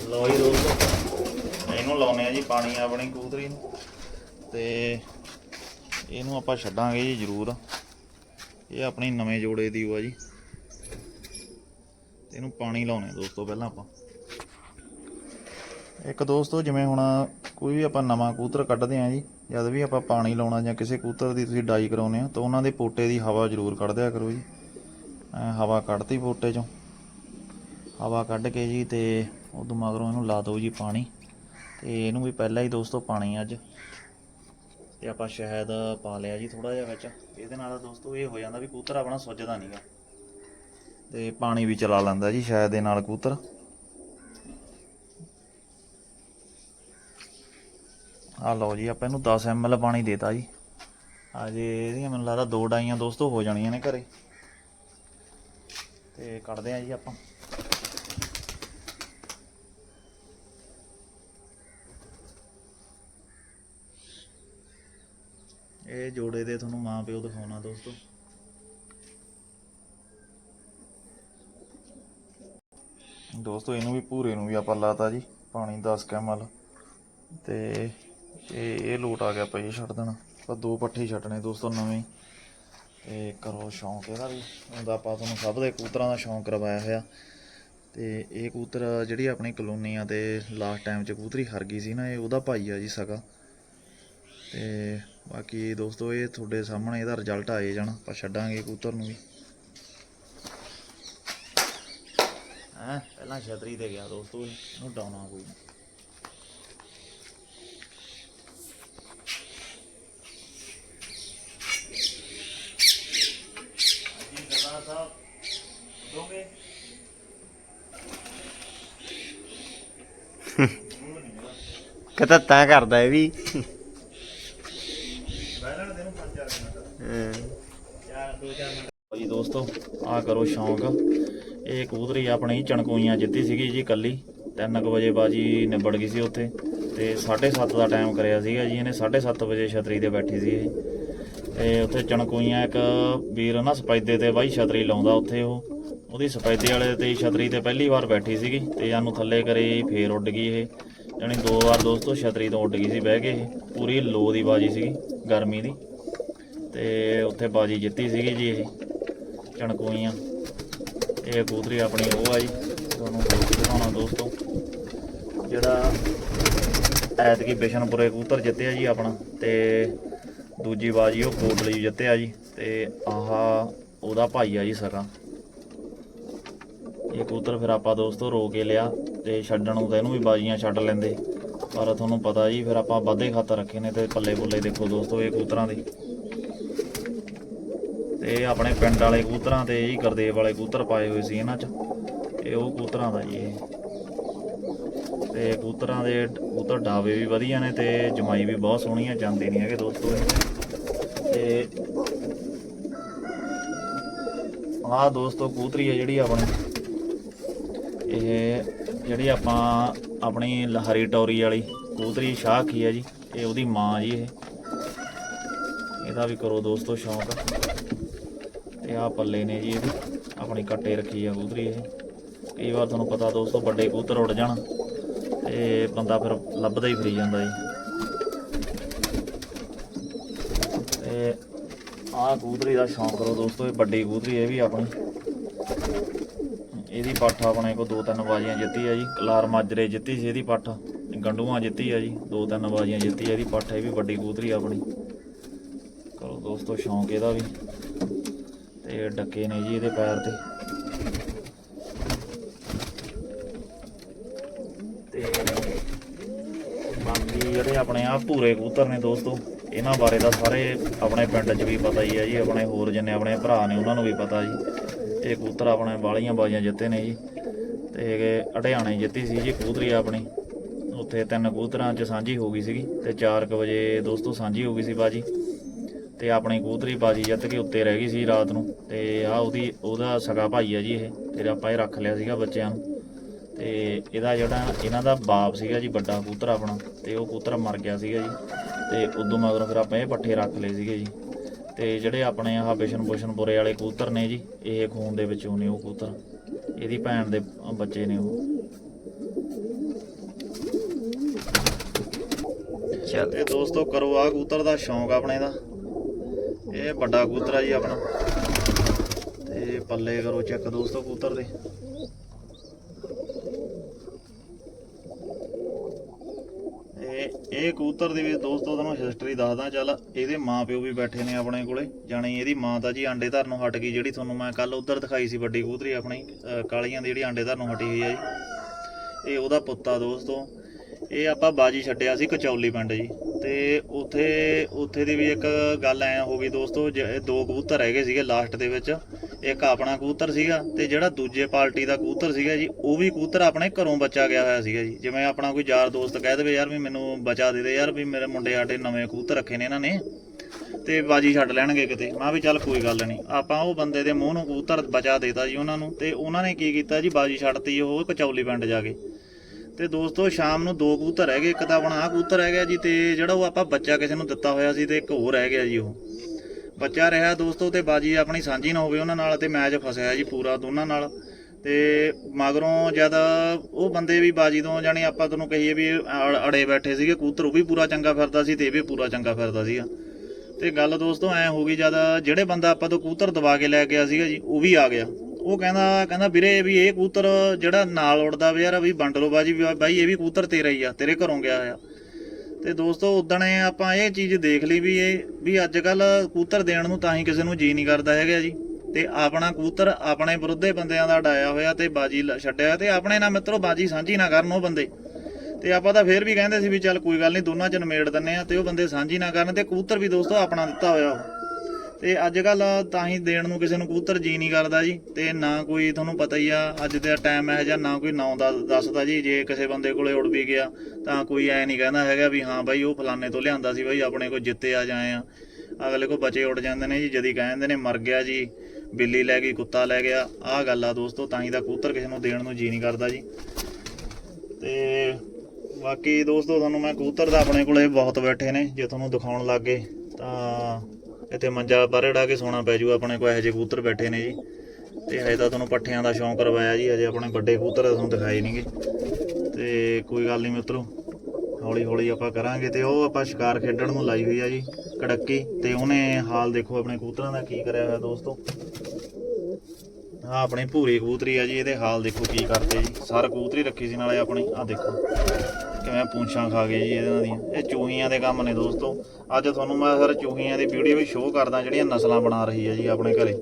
ਲੋ ਜੀ ਦੋਸਤੋ, ਇਹਨੂੰ ਲਾਉਨੇ ਆ ਜੀ ਪਾਣੀ ਆਪਣੀ ਕਬੂਤਰੀ ਨੂੰ। ਤੇ ਇਹਨੂੰ ਆਪਾਂ ਛੱਡਾਂਗੇ ਜੀ ਜ਼ਰੂਰ। ਇਹ ਆਪਣੀ ਨਵੇਂ ਜੋੜੇ ਦੀ ਉਹ ਆ ਜੀ। ਤੇ ਇਹਨੂੰ ਪਾਣੀ ਲਾਉਣੇ ਦੋਸਤੋ ਪਹਿਲਾਂ ਆਪਾਂ। ਇੱਕ ਦੋਸਤੋ ਜਿਵੇਂ ਹੁਣ ਕੋਈ ਵੀ ਆਪਾਂ ਨਵਾਂ ਕੂਤਰ ਕੱਢਦੇ ਆ ਜੀ, ਜਦ ਵੀ ਆਪਾਂ ਪਾਣੀ ਲਾਉਣਾ ਜਾਂ ਕਿਸੇ ਕੂਤਰ ਦੀ ਤੁਸੀਂ ਡਾਈ ਕਰਾਉਨੇ ਆ, ਤਾਂ ਉਹਨਾਂ ਦੇ ਪੋਟੇ ਦੀ ਹਵਾ ਜ਼ਰੂਰ ਕੱਢ ਦਿਆ ਕਰੋ ਜੀ। ਐਂ ਹਵਾ ਕੱਢਤੀ ਪੋਟੇ ਚੋਂ। ਹਵਾ ਕੱਢ ਕੇ ਜੀ ਤੇ ਉਦੋਂ ਮਗਰੋਂ ਇਹਨੂੰ ਲਾ ਦਿਓ ਜੀ ਪਾਣੀ। ਤੇ ਇਹਨੂੰ ਵੀ ਪਹਿਲਾਂ ਹੀ ਦੋਸਤੋ ਪਾਣੀ ਅੱਜ। ਤੇ ਆਪਾਂ ਸ਼ਹਿਦ ਪਾ ਲਿਆ ਜੀ ਥੋੜਾ ਜਿਹਾ ਵਿੱਚ। ਇਹਦੇ ਨਾਲ ਦੋਸਤੋ ਇਹ ਹੋ ਜਾਂਦਾ ਵੀ ਕੂਤਰ ਆਪਣਾ ਸੁੱਜਦਾ ਨਹੀਂਗਾ ਤੇ ਪਾਣੀ ਵੀ ਚਲਾ ਲੈਂਦਾ ਜੀ ਸ਼ਹਿਦ ਦੇ ਨਾਲ ਕੂਤਰ ਆ ਲਓ ਜੀ, ਆਪਾਂ ਇਹਨੂੰ 10 ml ਪਾਣੀ ਦੇਤਾ ਜੀ। ਅਜੇ ਇਹਦੀਆਂ ਮੈਨੂੰ ਲੱਗਦਾ ਦੋ ਡਾਈਆਂ ਦੋਸਤੋ ਹੋ ਜਾਣੀਆਂ ਨੇ ਘਰੇ। ਤੇ ਕੱਢਦੇ ਆ ਜੀ ਆਪਾਂ। ਇਹ ਜੋੜੇ ਦੇ ਤੁਹਾਨੂੰ ਮਾਂ ਪਿਓ ਦਿਖਾਉਣਾ ਦੋਸਤੋ। ਦੋਸਤੋ, ਇਹਨੂੰ ਵੀ ਭੂਰੇ ਨੂੰ ਵੀ ਆਪਾਂ ਲਾਤਾ ਜੀ, ਪਾਣੀ 10 ਕੈਮਲ ਤੇ ਇਹ ਇਹ ਲੋਟ ਆ ਗਿਆ ਪਈ ਛੱਡ ਦੇਣਾ। ਆਪਾਂ ਦੋ ਪੱਠੇ ਛੱਡਣੇ ਦੋਸਤੋ ਨਵੇਂ। ਤੇ ਕਰੋ ਸ਼ੌਂਕ ਇਹਦਾ ਵੀ। ਹੁੰਦਾ ਆਪਾਂ ਤੁਹਾਨੂੰ ਸਭ ਦੇ ਕੂਤਰਾਂ ਦਾ ਸ਼ੌਂਕ ਕਰਵਾਇਆ ਹੋਇਆ। ਤੇ ਇਹ ਕੂਤਰ ਜਿਹੜੀ ਆਪਣੀ ਕਲੋਨੀ ਆ ਤੇ ਲਾਸਟ ਟਾਈਮ ਚ ਕੂਤਰੀ ਹਰ ਗਈ ਸੀ ਨਾ, ਇਹ ਉਹਦਾ ਭਾਈ ਆ ਜੀ ਸਗਾ। ਤੇ ਬਾਕੀ ਦੋਸਤੋ, ਇਹ ਤੁਹਾਡੇ ਸਾਹਮਣੇ ਇਹਦਾ ਰਿਜ਼ਲਟ ਆਏ ਜਾਣਾ। ਆਪਾਂ ਛੱਡਾਂਗੇ ਕਬੂਤਰ ਨੂੰ ਵੀ। ਹੈਂ, ਪਹਿਲਾਂ ਛਤਰੀ ਤੇ ਗਿਆ ਦੋਸਤੋ ਇਹਨੂੰ ਡਾਉਣਾ ਕੋਈ ਨਾ। ਜੀ ਕਰਦਾ ਇਹ ਵੀ ਬੈਲਣ ਦੇ ਨੂੰ 5-4 ਮਿੰਟ ਹਾਂ। ਚਾਰ ਦੋ ਚਾਰ ਮਿੰਟ ਜੀ ਦੋਸਤੋ ਆ ਕਰੋ ਸ਼ੌਂਕ। ਇਹ ਕਬੂਤਰੀ ਆਪਣੀ ਚਣਕੋਈਆਂ ਜਿੱਤੀ ਸੀਗੀ ਜੀ ਕੱਲੀ 3:00 ਵਜੇ ਬਾਜੀ ਨਿਬੜ ਗਈ ਸੀ ਉੱਥੇ। ਤੇ 7:30 ਦਾ ਟਾਈਮ ਕਰਿਆ ਸੀਗਾ ਜੀ, ਇਹਨੇ 7:30 ਵਜੇ ਛਤਰੀ ਤੇ ਬੈਠੀ ਸੀ ਇਹ। ਤੇ ਉੱਥੇ ਚਣਕੋਈਆਂ ਇੱਕ ਵੀਰ ਨਾ ਸਪੈਦੇ ਤੇ ਬਾਈ ਛਤਰੀ ਲਾਉਂਦਾ ਉੱਥੇ ਉਹ। ਉਹਦੀ ਸਪੈਦੇ ਵਾਲੇ ਤੇ ਛਤਰੀ ਤੇ ਪਹਿਲੀ ਵਾਰ ਬੈਠੀ ਸੀਗੀ ਤੇ ਜਾਨੂੰ ਥੱਲੇ ਕਰੇ ਫੇਰ ਉੱਡ ਗਈ ਇਹ। ਜਾਣੀ ਦੋ ਵਾਰ ਦੋਸਤੋ ਛਤਰੀ ਤੋਂ ਉੱਡ ਗਈ ਸੀ ਬਹਿ ਕੇ ਇਹ। ਪੂਰੀ ਲੋ ਦੀ ਬਾਜੀ ਸੀਗੀ ਗਰਮੀ ਦੀ। ਤੇ ਉੱਥੇ ਬਾਜੀ ਜਿੱਤੀ ਸੀਗੀ ਜੀ ਇਹ। ਚਣਕੋਈਆਂ। ਇਹ ਕਬੂਤਰੀ ਆਪਣੀ ਉਹ ਆ ਜੀ ਤੁਹਾਨੂੰ ਦਿਖਾਉਣਾ ਦੋਸਤੋ। ਜਿਹੜਾ ਐਤਕੀ ਬਿਸ਼ਨਪੁਰੇ ਕਬੂਤਰ ਜਿੱਤਿਆ ਜੀ ਆਪਣਾ, ਤੇ ਦੂਜੀ ਬਾਜੀ ਉਹ ਕੋਟਲੀ ਜਿੱਤਿਆ ਜੀ, ਤੇ ਆਹ ਉਹਦਾ ਭਾਈ ਆ ਜੀ ਸਕਾ ਇਹ ਕਬੂਤਰ ਫਿਰ ਆਪਾਂ ਦੋਸਤੋ ਰੋ ਕੇ ਲਿਆ, ਤੇ ਛੱਡਣ ਨੂੰ ਤਾਂ ਇਹਨੂੰ ਵੀ ਬਾਜੀਆਂ ਛੱਡ ਲੈਂਦੇ। ਪਰ ਤੁਹਾਨੂੰ ਪਤਾ ਜੀ, ਫਿਰ ਆਪਾਂ ਵਾਧੇ ਖਾਤਰ ਰੱਖੇ ਨੇ ਤੇ ਪੱਲੇ ਪੁੱਲੇ ਦੇਖੋ ਦੋਸਤੋ ਇਹ ਕਬੂਤਰਾਂ ਦੇ। ਤੇ ਇਹ ਆਪਣੇ ਪਿੰਡ ਵਾਲੇ ਕਬੂਤਰਾਂ ਤੇ ਇਹ ਗੁਰਦੇਵ ਵਾਲੇ ਕਬੂਤਰ ਪਾਏ ਹੋਏ ਸੀ ਇਹਨਾਂ 'ਚ। ਇਹ ਉਹ ਕਬੂਤਰਾਂ ਦਾ ਜੀ ਇਹ। ਤੇ ਕਬੂਤਰਾਂ ਦੇ ਕਬੂਤਰ ਡਾਵੇ ਵੀ ਵਧੀਆ ਨੇ ਤੇ ਜਮਾਈ ਵੀ ਬਹੁਤ ਸੋਹਣੀ ਆ ਜਾਂਦੇ ਨਹੀਂ ਹੈਗੇ ਦੋਸਤੋ ਇਹ। ਤੇ ਆਹ ਦੋਸਤੋ ਕਬੂਤਰੀ ਹੈ ਜਿਹੜੀ ਆਪਣੀ। ਇਹ ਜਿਹੜੀ ਆਪਾਂ ਆਪਣੀ ਲਹਰੀ ਟੌਰੀ ਵਾਲੀ ਕਬੂਤਰੀ ਸ਼ਾਹਖੀ ਹੈ ਜੀ, ਇਹ ਉਹਦੀ ਮਾਂ ਜੀ ਇਹ। ਇਹਦਾ ਵੀ ਕਰੋ ਦੋਸਤੋ ਸ਼ੌਂਕ। ਤੇ ਆਹ ਪੱਲੇ ਨੇ ਜੀ ਇਹਦੇ। ਆਪਣੀ ਕੱਟੇ ਰੱਖੀ ਆ ਕਬੂਤਰੀ ਇਹ। ਕਈ ਵਾਰ ਤੁਹਾਨੂੰ ਪਤਾ ਦੋਸਤੋ, ਵੱਡੇ ਕਬੂਤਰ ਉੱਡ ਜਾਣ ਤੇ ਬੰਦਾ ਫਿਰ ਲੱਭਦਾ ਹੀ ਫਰੀ ਜਾਂਦਾ ਜੀ। ਤੇ ਆਹ ਕਬੂਤਰੀ ਦਾ ਸ਼ੌਂਕ ਕਰੋ ਦੋਸਤੋ, ਇਹ ਵੱਡੀ ਕਬੂਤਰੀ ਇਹ ਵੀ ਆਪਣੀ। ਇਹਦੀ ਪੱਠ ਆਪਣੇ ਕੋ ਦੋ ਤਿੰਨ ਬਾਜ਼ੀਆਂ ਜਿੱਤੀ ਆ ਜੀ। ਕਲਾਰ ਮਾਜਰੇ ਜਿੱਤੀ ਸੀ ਇਹਦੀ ਪੱਠ, ਗੰਡੂਆਂ ਜਿੱਤੀ ਆ ਜੀ। ਦੋ ਤਿੰਨ ਬਾਜ਼ੀਆਂ ਜਿੱਤੀ ਆ ਇਹਦੀ ਪੱਠ, ਇਹ ਵੀ ਵੱਡੀ ਕਬੂਤਰੀ ਆਪਣੀ। ਕਰੋ ਦੋਸਤੋ, ਸ਼ੌਂਕ ਇਹਦਾ ਵੀ। ਤੇ ਡੱਕੇ ਨੇ ਜੀ ਇਹਦੇ ਪੈਰ ਤੇ। ਤੇ ਬਾਕੀ ਜਿਹੜੇ ਆਪਣੇ ਆ ਭੂਰੇ ਕਬੂਤਰ ਨੇ ਦੋਸਤੋ, ਇਹਨਾਂ ਬਾਰੇ ਤਾਂ ਸਾਰੇ ਆਪਣੇ ਪਿੰਡ 'ਚ ਵੀ ਪਤਾ ਹੀ ਹੈ ਜੀ, ਆਪਣੇ ਹੋਰ ਜਿੰਨੇ ਆਪਣੇ ਭਰਾ ਨੇ ਉਹਨਾਂ ਨੂੰ ਵੀ ਪਤਾ ਜੀ। ਇਹ ਕਬੂਤਰ ਆਪਣੇ ਬਾਲੀਆਂ ਬਾਜ਼ੀਆਂ ਜਿੱਤੇ ਨੇ ਜੀ। ਤੇ ਇਹ ਜਿੱਤੀ ਸੀ ਜੀ ਕਬੂਤਰੀ ਆਪਣੀ। ਉੱਥੇ ਤਿੰਨ ਕਬੂਤਰਾਂ 'ਚ ਸਾਂਝੀ ਹੋ ਗਈ ਸੀਗੀ ਤੇ 4:00 ਵਜੇ ਦੋਸਤੋ ਸਾਂਝੀ ਹੋ ਗਈ ਸੀ ਬਾਜੀ। ਤੇ ਆਪਣੀ ਕਬੂਤਰੀ ਬਾਜੀ ਜਿੱਤ ਕੇ ਉੱਤੇ ਰਹਿ ਗਈ ਸੀ ਰਾਤ ਨੂੰ ਤੇ ਆ ਉਹਦੀ ਉਹਦਾ ਸਗਾ ਭਾਈ ਆ ਜੀ ਇਹ ਫਿਰ ਆਪਾਂ ਇਹ ਰੱਖ ਲਿਆ ਸੀਗਾ ਬੱਚਿਆਂ ਨੂੰ। ਤੇ ਇਹਦਾ ਜਿਹੜਾ ਇਹਨਾਂ ਦਾ ਬਾਪ ਸੀਗਾ ਜੀ ਵੱਡਾ ਕਬੂਤਰ ਆਪਣਾ ਤੇ ਉਹ ਕਬੂਤਰ ਮਰ ਗਿਆ ਸੀਗਾ ਜੀ। ਤੇ ਉਦੋਂ ਮਗਰੋਂ ਫਿਰ ਆਪਾਂ ਇਹ ਪੱਠੇ ਰੱਖ ਲਏ ਸੀਗੇ ਜੀ। ਤੇ ਜਿਹੜੇ ਆਪਣੇ ਆਹ ਬਿਸ਼ਨ ਬੁਸ਼ਨ ਬੁਰੇ ਵਾਲੇ ਕਬੂਤਰ ਨੇ ਜੀ ਇਹ ਖੂਨ ਦੇ ਵਿੱਚੋਂ ਨੇ ਉਹ ਕਬੂਤਰ। ਇਹਦੀ ਭੈਣ ਦੇ ਬੱਚੇ ਨੇ ਉਹ। ਚੱਲ। ਤੇ ਦੋਸਤੋ ਕਰੋ ਆ ਕਬੂਤਰ ਦਾ ਸ਼ੌਂਕ ਆਪਣੇ ਦਾ। ਇਹ ਵੱਡਾ ਕਬੂਤਰ ਆ ਜੀ ਆਪਣਾ। ਤੇ ਪੱਲੇ ਕਰੋ ਚੈੱਕ ਦੋਸਤੋ ਕਬੂਤਰ ਦੇ। ਇਹ ਕਬੂਤਰ ਦੀ ਵੀ ਦੋਸਤੋ ਤੁਹਾਨੂੰ ਹਿਸਟਰੀ ਦੱਸਦਾ ਚੱਲ, ਇਹਦੇ ਮਾਪਿਓ ਵੀ ਬੈਠੇ ਨੇ ਆਪਣੇ ਕੋਲੇ, ਜਾਣੀ ਇਹਦੀ ਮਾਂ ਤਾਂ ਜੀ ਆਂਡੇ ਧਰਨੋਂ ਹਟ ਗਈ, ਜਿਹੜੀ ਤੁਹਾਨੂੰ ਮੈਂ ਕੱਲ ਉਧਰ ਦਿਖਾਈ ਸੀ ਵੱਡੀ ਕਬੂਤਰੀ ਆਪਣੀ, ਅਹ ਕਾਲੀਆਂ ਦੀ ਜਿਹੜੀ ਆਂਡੇ ਧਰਨੋਂ ਹਟੀ ਹੋਈ ਆ ਜੀ। ਇਹ ਉਹਦਾ ਪੁੱਤਾ ਦੋਸਤੋ। ਇਹ ਆਪਾਂ ਬਾਜੀ ਛੱਡਿਆ ਸੀ ਕਚੌਲੀ ਪਿੰਡ ਜੀ। ਤੇ ਉੱਥੇ ਉੱਥੇ ਦੀ ਵੀ ਇੱਕ ਗੱਲ ਐ ਹੋ ਗਈ ਦੋਸਤੋ, ਜ- ਦੋ ਕਬੂਤਰ ਹੈਗੇ ਸੀਗੇ ਲਾਸਟ ਦੇ ਵਿੱਚ। ਇੱਕ ਆਪਣਾ ਕਬੂਤਰ ਸੀਗਾ ਤੇ ਜਿਹੜਾ ਦੂਜੇ ਪਾਰਟੀ ਦਾ ਕਬੂਤਰ ਸੀਗਾ ਜੀ, ਉਹ ਵੀ ਕਬੂਤਰ ਆਪਣੇ ਘਰੋਂ ਬਚਾ ਗਿਆ ਹੋਇਆ ਸੀਗਾ ਜੀ। ਜਿਵੇਂ ਆਪਣਾ ਕੋਈ ਯਾਰ ਦੋਸਤ ਕਹਿ ਦੇਵੇ ਯਾਰ ਵੀ ਮੈਨੂੰ ਬਚਾ ਦੇ ਦੇ ਯਾਰ ਵੀ ਮੇਰੇ ਮੁੰਡੇ ਆਟੇ ਨਵੇਂ ਕਬੂਤਰ ਰੱਖੇ ਨੇ ਇਹਨਾਂ ਨੇ, ਤੇ ਬਾਜੀ ਛੱਡ ਲੈਣਗੇ ਕਿਤੇ। ਮੈਂ ਵੀ ਚੱਲ ਕੋਈ ਗੱਲ ਨਹੀਂ। ਆਪਾਂ ਉਹ ਬੰਦੇ ਦੇ ਮੂੰਹ ਨੂੰ ਕਬੂਤਰ ਬਚਾ ਦੇਤਾ ਜੀ ਉਹਨਾਂ ਨੂੰ, ਤੇ ਉਹਨਾਂ ਨੇ ਕੀ ਕੀਤਾ ਜੀ, ਬਾਜੀ ਛੱਡਤੀ ਉਹ ਕਚੌਲੀ ਪਿੰਡ ਜਾ ਕੇ। ਤੇ ਦੋਸਤੋ, ਸ਼ਾਮ ਨੂੰ ਦੋ ਕਬੂਤਰ ਹੈਗੇ, ਇੱਕ ਤਾਂ ਆਪਣਾ ਆਹ ਕਬੂਤਰ ਰਹਿ ਗਿਆ ਜੀ ਤੇ ਜਿਹੜਾ ਉਹ ਆਪਾਂ ਬੱਚਾ ਕਿਸੇ ਨੂੰ ਦਿੱਤਾ ਹੋਇਆ ਸੀ ਤੇ ਇੱਕ ਹੋਰ ਰਹਿ ਗਿਆ ਜੀ ਉਹ। ਬੱਚਾ ਰਿਹਾ ਦੋਸਤੋ ਤੇ ਬਾਜੀ ਆਪਣੀ ਸਾਂਝੀ ਨਾ ਹੋਵੇ ਉਹਨਾਂ ਨਾਲ ਤੇ ਮੈਚ ਫਸਿਆ ਜੀ ਪੂਰਾ ਦੋਨਾਂ ਨਾਲ। ਤੇ ਮਗਰੋਂ ਜਦ ਉਹ ਬੰਦੇ ਵੀ ਬਾਜੀ ਤੋਂ ਜਾਣੀ ਆਪਾਂ ਤੁਹਾਨੂੰ ਕਹੀਏ ਵੀ ਅੜ- ਅੜੇ ਬੈਠੇ ਸੀਗੇ, ਕਬੂਤਰ ਉਹ ਵੀ ਪੂਰਾ ਚੰਗਾ ਫਿਰਦਾ ਸੀ ਤੇ ਇਹ ਵੀ ਪੂਰਾ ਚੰਗਾ ਫਿਰਦਾ ਸੀਗਾ। ਤੇ ਗੱਲ ਦੋਸਤੋ ਐ ਹੋ ਗਈ ਜਦ ਜਿਹੜੇ ਬੰਦਾ ਆਪਾਂ ਤੋਂ ਕਬੂਤਰ ਦਬਾ ਕੇ ਲੈ ਗਿਆ ਸੀਗਾ ਜੀ, ਉਹ ਵੀ ਆ ਗਿਆ। ਉਹ ਕਹਿੰਦਾ ਕਹਿੰਦਾ ਵੀਰੇ ਵੀ ਇਹ ਕਬੂਤਰ ਜਿਹੜਾ ਨਾਲ ਉੜਦਾ ਵੀ ਯਾਰ, ਵੀ ਵੰਡ ਲਓ ਬਾਜੀ ਵੀ ਬਾਈ, ਇਹ ਵੀ ਕਬੂਤਰ ਤੇਰਾ ਹੀ ਆ, ਤੇਰੇ ਘਰੋਂ ਗਿਆ ਆ ਤੇ ਦੋਸਤੋ, ਉਦਣੇ ਆਪਾਂ ਇਹ ਚੀਜ਼ ਦੇਖ ਲਈ ਵੀ ਇਹ, ਵੀ ਅੱਜ ਕੱਲ ਕਬੂਤਰ ਦੇਣ ਨੂੰ ਤਾਂ ਹੀ ਕਿਸੇ ਨੂੰ ਜੀ ਨਹੀਂ ਕਰਦਾ ਹੈਗਾ ਜੀ। ਤੇ ਆਪਣਾ ਕਬੂਤਰ ਆਪਣੇ ਵਿਰੁੱਧੇ ਬੰਦਿਆਂ ਦਾ ਡਾਇਆ ਹੋਇਆ ਤੇ ਬਾਜੀ ਲ- ਛੱਡਿਆ ਹੋਇਆ। ਤੇ ਆਪਣੇ ਨਾਲ ਮਿੱਤਰੋ, ਬਾਜੀ ਸਾਂਝੀ ਨਾ ਕਰਨ ਉਹ ਬੰਦੇ। ਤੇ ਆਪਾਂ ਤਾਂ ਫੇਰ ਵੀ ਕਹਿੰਦੇ ਸੀ ਵੀ ਚੱਲ ਕੋਈ ਗੱਲ ਨਹੀਂ, ਦੋਨਾਂ ਚ ਨਿਮੇੜ ਦਿੰਨੇ ਆ ਤੇ ਉਹ ਬੰਦੇ ਸਾਂਝੀ ਨਾ ਕਰਨ ਤੇ ਕਬੂਤਰ ਵੀ ਦੋਸਤੋ ਆਪਣਾ ਦਿੱਤਾ ਹੋਇਆ ਉਹ। ਤੇ ਅੱਜ ਕੱਲ ਤਾਂ ਹੀ ਦੇਣ ਨੂੰ ਕਿਸੇ ਨੂੰ ਕਬੂਤਰ ਜੀ ਨਹੀਂ ਕਰਦਾ ਜੀ, ਤੇ ਨਾ ਕੋਈ ਤੁਹਾਨੂੰ ਪਤਾ ਹੀ ਆ, ਅੱਜ ਦਾ ਟਾਈਮ ਇਹ ਜਾਂ ਨਾ ਕੋਈ ਨਾਂ ਦਾ ਦੱਸਦਾ ਜੀ, ਜੇ ਕਿਸੇ ਬੰਦੇ ਕੋਲੇ ਉੜ ਵੀ ਗਿਆ, ਤਾਂ ਕੋਈ ਐ ਨਹੀਂ ਕਹਿੰਦਾ ਹੈਗਾ ਵੀ ਹਾਂ ਬਾਈ, ਉਹ ਫਲਾਣੇ ਤੋਂ ਲਿਆਂਦਾ ਸੀ ਬਾਈ, ਆਪਣੇ ਕੋਲ ਜਿੱਤੇ ਆ ਜਾਏ ਆ। ਅਗਲੇ ਕੋ ਬਚੇ ਉੱਡ ਜਾਂਦੇ ਨੇ ਜੀ, ਜਦੀ ਕਹਿੰਦੇ ਨੇ ਮਰ ਗਿਆ ਜੀ, ਬਿੱਲੀ ਲੈ ਗਈ, ਕੁੱਤਾ ਲੈ ਗਿਆ, ਆਹ ਗੱਲ ਆ ਦੋਸਤੋ, ਤਾਂ ਹੀ ਦਾ ਕਬੂਤਰ ਕਿਸੇ ਨੂੰ ਦੇਣ ਨੂੰ ਜੀ ਨਹੀਂ ਕਰਦਾ ਜੀ। ਤੇ ਬਾਕੀ ਦੋਸਤੋ, ਤੁਹਾਨੂੰ ਮੈਂ ਕਬੂਤਰ ਦਾ ਆਪਣੇ ਕੋਲੇ ਬਹੁਤ ਬੈਠੇ ਨੇ, ਜੇ ਤੁਹਾਨੂੰ ਦਿਖਾਉਣ ਲੱਗੇ ਤਾਂ ਇੱਥੇ ਮੰਜਾ ਬਾਰੇ ਡਾ ਕੇ ਸੋਣਾ ਪੈ ਜੂ, ਆਪਣੇ ਕੋਲ ਇਹੋ ਜਿਹੇ ਕਬੂਤਰ ਬੈਠੇ ਨੇ ਜੀ। ਤੇ ਹਜੇ ਤਾਂ ਤੁਹਾਨੂੰ ਪੱਠਿਆਂ ਦਾ ਸ਼ੌਂਕ ਕਰਵਾਇਆ ਜੀ ਅਜੇ ਆਪਣੇ ਵੱਡੇ ਕਬੂਤਰ ਤੁਹਾਨੂੰ ਦਿਖਾਏ ਨਹੀਂਗੇ ਤੇ ਕੋਈ ਗੱਲ ਨਹੀਂ ਮਿੱਤਰੋ ਹੌਲੀ ਹੌਲੀ ਆਪਾਂ ਕਰਾਂਗੇ ਤੇ ਉਹ ਆਪਾਂ ਸ਼ਿਕਾਰ ਖੇਡਣ ਨੂੰ ਲਾਈ ਹੋਈ ਆ ਜੀ, ਕੜੱਕੀ। ਤੇ ਉਹਨੇ ਹਾਲ ਦੇਖੋ ਆਪਣੇ ਕਬੂਤਰਾਂ ਦਾ ਕੀ ਕਰਿਆ ਹੋਇਆ ਦੋਸਤੋ। ਆ ਆਪਣੀ ਭੂਰੀ ਕਬੂਤਰੀ ਆ ਜੀ, ਇਹਦੇ ਹਾਲ ਦੇਖੋ ਕੀ ਕਰਦੇ ਜੀ। ਸਾਰ ਕਬੂਤਰੀ ਰੱਖੀ ਸੀ ਨਾਲੇ ਆਪਣੀ ਆ ਦੇਖੋ। ਕਿਵੇਂ ਪੂੰਛਾਂ ਖਾ ਗਏ ਜੀ ਇਹਨਾਂ ਦੀਆਂ ਇਹ ਚੂਹੀਆਂ ਦੇ ਕੰਮ ਨੇ ਦੋਸਤੋ। ਅੱਜ ਤੁਹਾਨੂੰ ਮੈਂ ਸਰ ਚੂਹੀਆਂ ਦੀ ਵੀਡੀਓ ਵੀ ਸ਼ੋਅ ਕਰਦਾ ਜਿਹੜੀਆਂ ਨਸਲਾਂ ਬਣਾ ਰਹੀ ਹੈ ਜੀ ਆਪਣੇ ਘਰੇ।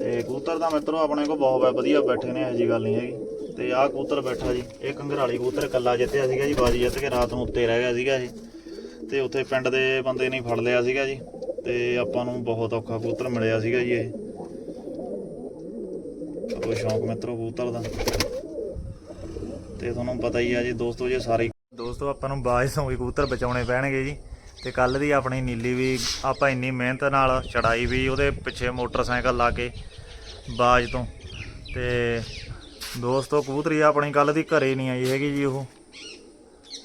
ਤੇ ਕਬੂਤਰ ਦਾ ਮਿੱਤਰੋ ਆਪਣੇ ਕੋਲ ਬਹੁਤ ਵਧੀਆ ਬੈਠੇ ਨੇ, ਇਹੋ ਜੀ ਗੱਲ ਨਹੀਂ ਹੈਗੀ। ਤੇ ਆਹ ਕਬੂਤਰ ਬੈਠਾ ਜੀ, ਇਹ ਕੰਘਰਾਲੀ ਕਬੂਤਰ ਇਕੱਲਾ ਜਿੱਤਿਆ ਸੀਗਾ ਜੀ, ਬਾਜੀ ਜਿੱਤ ਕੇ ਰਾਤ ਨੂੰ ਉੱਤੇ ਰਹਿ ਗਿਆ ਸੀਗਾ ਜੀ। ਤੇ ਉੱਥੇ ਪਿੰਡ ਦੇ ਬੰਦੇ ਨੇ ਫੜ ਲਿਆ ਸੀਗਾ ਜੀ। ਤੇ ਆਪਾਂ ਨੂੰ ਬਹੁਤ ਔਖਾ ਕਬੂਤਰ ਮਿਲਿਆ ਸੀਗਾ ਜੀ ਇਹ। ਕੋਈ ਸ਼ੌਂਕ ਮਿੱਤਰੋ ਕਬੂਤਰ ਦਾ। ਤੇ ਤੁਹਾਨੂੰ ਪਤਾ ਹੀ ਆ ਜੀ, ਦੋਸਤੋ ਜੇ, ਸਾਰੇ ਦੋਸਤੋ, ਆਪਾਂ ਨੂੰ ਬਾਜ ਤੋਂ ਵੀ ਕਬੂਤਰ ਬਚਾਉਣੇ ਪੈਣਗੇ ਜੀ। ਤੇ ਕੱਲ ਦੀ ਆਪਣੀ ਨੀਲੀ ਵੀ, ਆਪਾਂ ਇੰਨੀ ਮਿਹਨਤ ਨਾਲ ਚੜਾਈ ਵੀ, ਉਹਦੇ ਪਿੱਛੇ ਮੋਟਰਸਾਈਕਲ ਲਾ ਕੇ ਬਾਜ ਤੋਂ। ਤੇ ਦੋਸਤੋ, ਕਬੂਤਰੀ ਆਪਣੀ ਕੱਲ ਦੀ ਘਰੇ ਨਹੀਂ ਆਈ ਹੈਗੀ ਜੀ ਉਹ।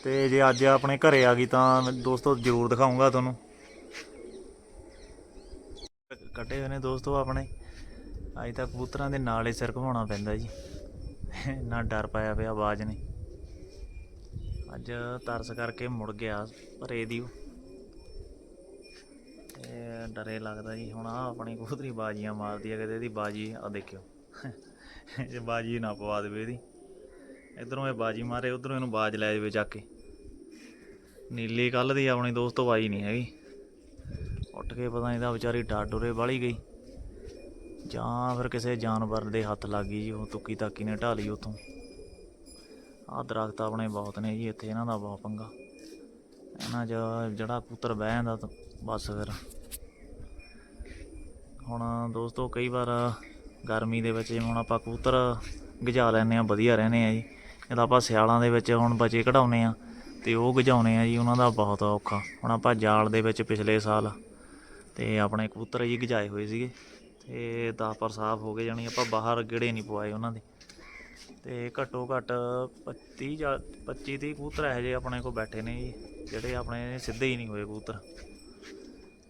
ਤੇ ਜੇ ਅੱਜ ਆਪਣੇ ਘਰੇ ਆ ਗਈ ਤਾਂ ਦੋਸਤੋ, ਜ਼ਰੂਰ ਦਿਖਾਉਂਗਾ ਤੁਹਾਨੂੰ। ਕੱਟੇ ਹੋਏ ਨੇ ਦੋਸਤੋ ਆਪਣੇ। ਅੱਜ ਤਾਂ ਕਬੂਤਰਾਂ ਦੇ ਨਾਲ ਹੀ ਸਿਰ ਘੁਮਾਉਣਾ ਪੈਂਦਾ ਜੀ। ਇੰਨਾ ਡਰ ਪਾਇਆ ਪਿਆ ਆਵਾਜ਼ ਨੇ। ਅੱਜ ਤਰਸ ਕਰਕੇ ਮੁੜ ਗਿਆ ਭਰੇ ਦੀ ਉਹ। ਡਰੇ ਲੱਗਦਾ ਜੀ, ਹੁਣ ਆ ਆਪਣੀ ਕਬੂਤਰੀ ਬਾਜੀਆਂ ਮਾਰਦੀ ਹੈ ਕਿਤੇ, ਇਹਦੀ ਬਾਜੀ ਆ ਦੇਖਿਓ। ਇਹ ਬਾਜੀ ਨਾ ਪਵਾ ਦੇਵੇ ਇਹਦੀ। ਇਧਰੋਂ ਇਹ ਬਾਜੀ ਮਾਰੇ, ਉਧਰੋਂ ਇਹਨੂੰ ਬਾਜ ਲੈ ਜਾਵੇ ਚੱਕ ਕੇ। ਨੀਲੀ ਕੱਲ ਦੀ ਆਪਣੀ ਦੋਸਤੋ ਬਾਜੀ ਨਹੀਂ ਹੈਗੀ। ਉੱਠ ਕੇ ਪਤਾ ਨਹੀਂ ਦਾ ਵਿਚਾਰੀ ਡਾਡੋਰੇ ਵਾਲੀ ਗਈ। ਜਾਂ ਫਿਰ ਕਿਸੇ ਜਾਨਵਰ ਦੇ ਹੱਥ ਲੱਗ ਗਈ ਜੀ, ਉਹ ਤੁੱਕੀ ਤਾਕੀ ਨੇ ਢਾਲੀ ਉਥੋਂ। ਆਹ ਦਰਖਤ ਆਪਣੇ ਬਹੁਤ ਨੇ ਜੀ, ਇੱਥੇ ਇਹਨਾਂ ਦਾ ਬਹੁਤ ਪੰਗਾ। ਇਹਨਾਂ 'ਚ ਜਿਹੜਾ ਪੁੱਤਰ ਬਹਿ ਜਾਂਦਾ ਬਸ ਫਿਰ। ਹੁਣ ਦੋਸਤੋ, ਕਈ ਵਾਰ ਗਰਮੀ ਦੇ ਵਿੱਚ ਜਿਵੇਂ ਹੁਣ ਆਪਾਂ ਕਬੂਤਰ ਗਜਾ ਲੈਂਦੇ ਆ ਵਧੀਆ ਰਹਿੰਦੇ ਆ ਜੀ। ਜਦੋਂ ਆਪਾਂ ਸਿਆਲਾਂ ਦੇ ਵਿੱਚ ਹੁਣ ਬਚੇ ਕਢਾਉਨੇ ਆ ਤੇ ਉਹ ਗਜਾਉਨੇ ਆ ਜੀ, ਉਹਨਾਂ ਦਾ ਬਹੁਤ ਔਖਾ। ਹੁਣ ਆਪਾਂ ਜਾਲ ਦੇ ਵਿੱਚ ਪਿਛਲੇ ਸਾਲ ਤੇ ਆਪਣੇ ਕਬੂਤਰ ਜੀ ਗਜਾਏ ਹੋਏ ਸੀਗੇ। ਤੇ 10 ਸਾਫ਼ ਹੋ ਗਏ, ਜਾਣੀ ਆਪਾਂ ਬਾਹਰ ਗੇੜੇ ਨਹੀਂ ਪਵਾਏ ਉਹਨਾਂ ਦੇ। ਤੇ ਘੱਟੋ ਘੱਟ 25 ਜਾਂ 25 30 ਕਬੂਤਰ ਇਹੋ ਜਿਹੇ ਆਪਣੇ ਕੋਲ ਬੈਠੇ ਨੇ ਜੀ, ਜਿਹੜੇ ਆਪਣੇ ਸਿੱਧੇ ਹੀ ਨਹੀਂ ਹੋਏ ਕਬੂਤਰ।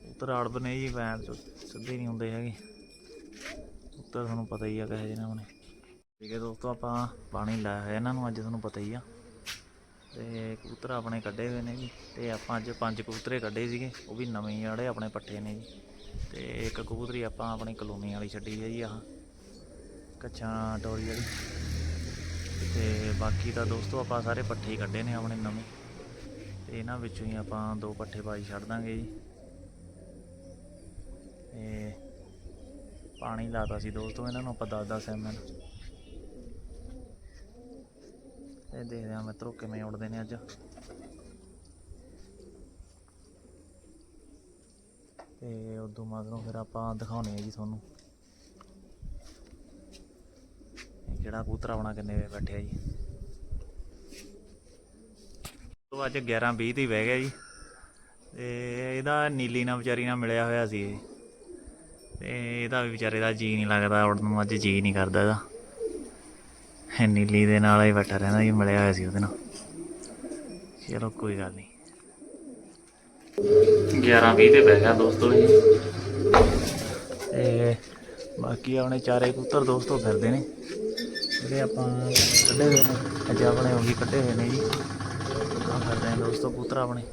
ਕਬੂਤਰ ਅੜਬ ਨੇ ਜੀ ਵੈਨ ਚ ਸਿੱਧੇ ਹੀ ਨਹੀਂ ਹੁੰਦੇ ਹੈਗੇ। ਕਬੂਤਰ ਤੁਹਾਨੂੰ ਪਤਾ ਹੀ ਆ ਕਹੇ ਜਿਹੇ ਨੇ ਠੀਕ ਹੈ ਦੋਸਤੋ, ਆਪਾਂ ਪਾਣੀ ਲਾਇਆ ਹੋਇਆ ਇਹਨਾਂ ਨੂੰ, ਅੱਜ ਤੁਹਾਨੂੰ ਪਤਾ ਹੀ ਆ। ਤੇ ਕਬੂਤਰ ਆਪਣੇ ਕੱਢੇ ਹੋਏ ਨੇ ਜੀ, ਤੇ ਆਪਾਂ ਅੱਜ ਪੰਜ ਕਬੂਤਰੇ ਕੱਢੇ ਸੀਗੇ, ਉਹ ਵੀ ਨਵੇਂ ਹੀ ਜਿਹੜੇ ਆਪਣੇ ਪੱਠੇ ਨੇ ਜੀ। ਤੇ ਇੱਕ ਕਬੂਤਰੀ ਆਪਾਂ ਆਪਣੀ ਕਲੋਨੀ ਵਾਲੀ ਛੱਡੀ ਹੈ ਜੀ ਆਹ ਕੱਚਾ ਡੋਰੀ ਵਾਲੀ। ਤੇ ਬਾਕੀ ਤਾਂ ਦੋਸਤੋ ਆਪਾਂ ਸਾਰੇ ਪੱਠੇ ਹੀ ਕੱਢੇ ਨੇ ਆਪਣੇ ਨਵੇਂ। ਤੇ ਇਹਨਾਂ ਵਿੱਚੋਂ ਹੀ ਆਪਾਂ ਦੋ ਪੱਠੇ ਪਾਈ ਛੱਡ ਦਾਂਗੇ ਜੀ। ਤੇ ਪਾਣੀ ਲਾਤਾ ਸੀ ਦੋਸਤੋ ਇਹਨਾਂ ਨੂੰ ਆਪਾਂ 10-10 ਐਮਐਲ ਇਹ ਦੇਖਦੇ ਆ ਮਿੱਤਰੋ ਕਿਵੇਂ ਉੱਡਦੇ ਨੇ ਅੱਜ। ਤੇ ਉਦੋਂ ਮਗਰੋਂ ਫਿਰ ਆਪਾਂ ਦਿਖਾਉਣੇ ਆ ਜੀ ਤੁਹਾਨੂੰ। ਕਿਹੜਾ ਕਬੂਤਰ ਆਪਣਾ ਕਿੰਨੇ ਵੇ ਬੈਠਿਆ ਜੀ? ਤੋਂ ਅੱਜ 11 20 ਤੇ ਬਹਿ ਗਿਆ ਜੀ। ਤੇ ਇਹਦਾ ਨੀਲੀ ਨਾਲ ਵਿਚਾਰੀ ਨਾਲ ਮਿਲਿਆ ਹੋਇਆ ਸੀ ਇਹ। ਤੇ ਇਹਦਾ ਵੀ ਵਿਚਾਰੇ ਦਾ ਜੀ ਨਹੀਂ ਲੱਗਦਾ ਉੜਨ ਨੂੰ ਅੱਜ ਜੀ ਨਹੀਂ ਕਰਦਾ ਇਹਦਾ। ਨੀਲੀ ਦੇ ਨਾਲ ਹੀ ਬੈਠਾ ਰਹਿੰਦਾ ਜੀ, ਮਿਲਿਆ ਹੋਇਆ ਸੀ ਉਹਦੇ ਨਾਲ। ਚਲੋ ਕੋਈ ਗੱਲ ਨਹੀਂ। 11 20 ਤੇ ਬਹਿ ਗਿਆ ਦੋਸਤੋ ਇਹ। ਤੇ ਬਾਕੀ ਆਪਣੇ ਚਾਰੇ ਪੁੱਤਰ ਦੋਸਤੋ ਫਿਰਦੇ ਨੇ। ਜਿਹੜੇ ਆਪਾਂ ਕੱਢੇ ਹੋਏ ਨੇ, ਅੱਜ ਆਪਣੇ ਉਹੀ ਕੱਢੇ ਹੋਏ ਨੇ ਜੀ। ਆ ਫਿਰਦੇ ਨੇ ਦੋਸਤੋ ਪੁੱਤਰ ਆਪਣੇ।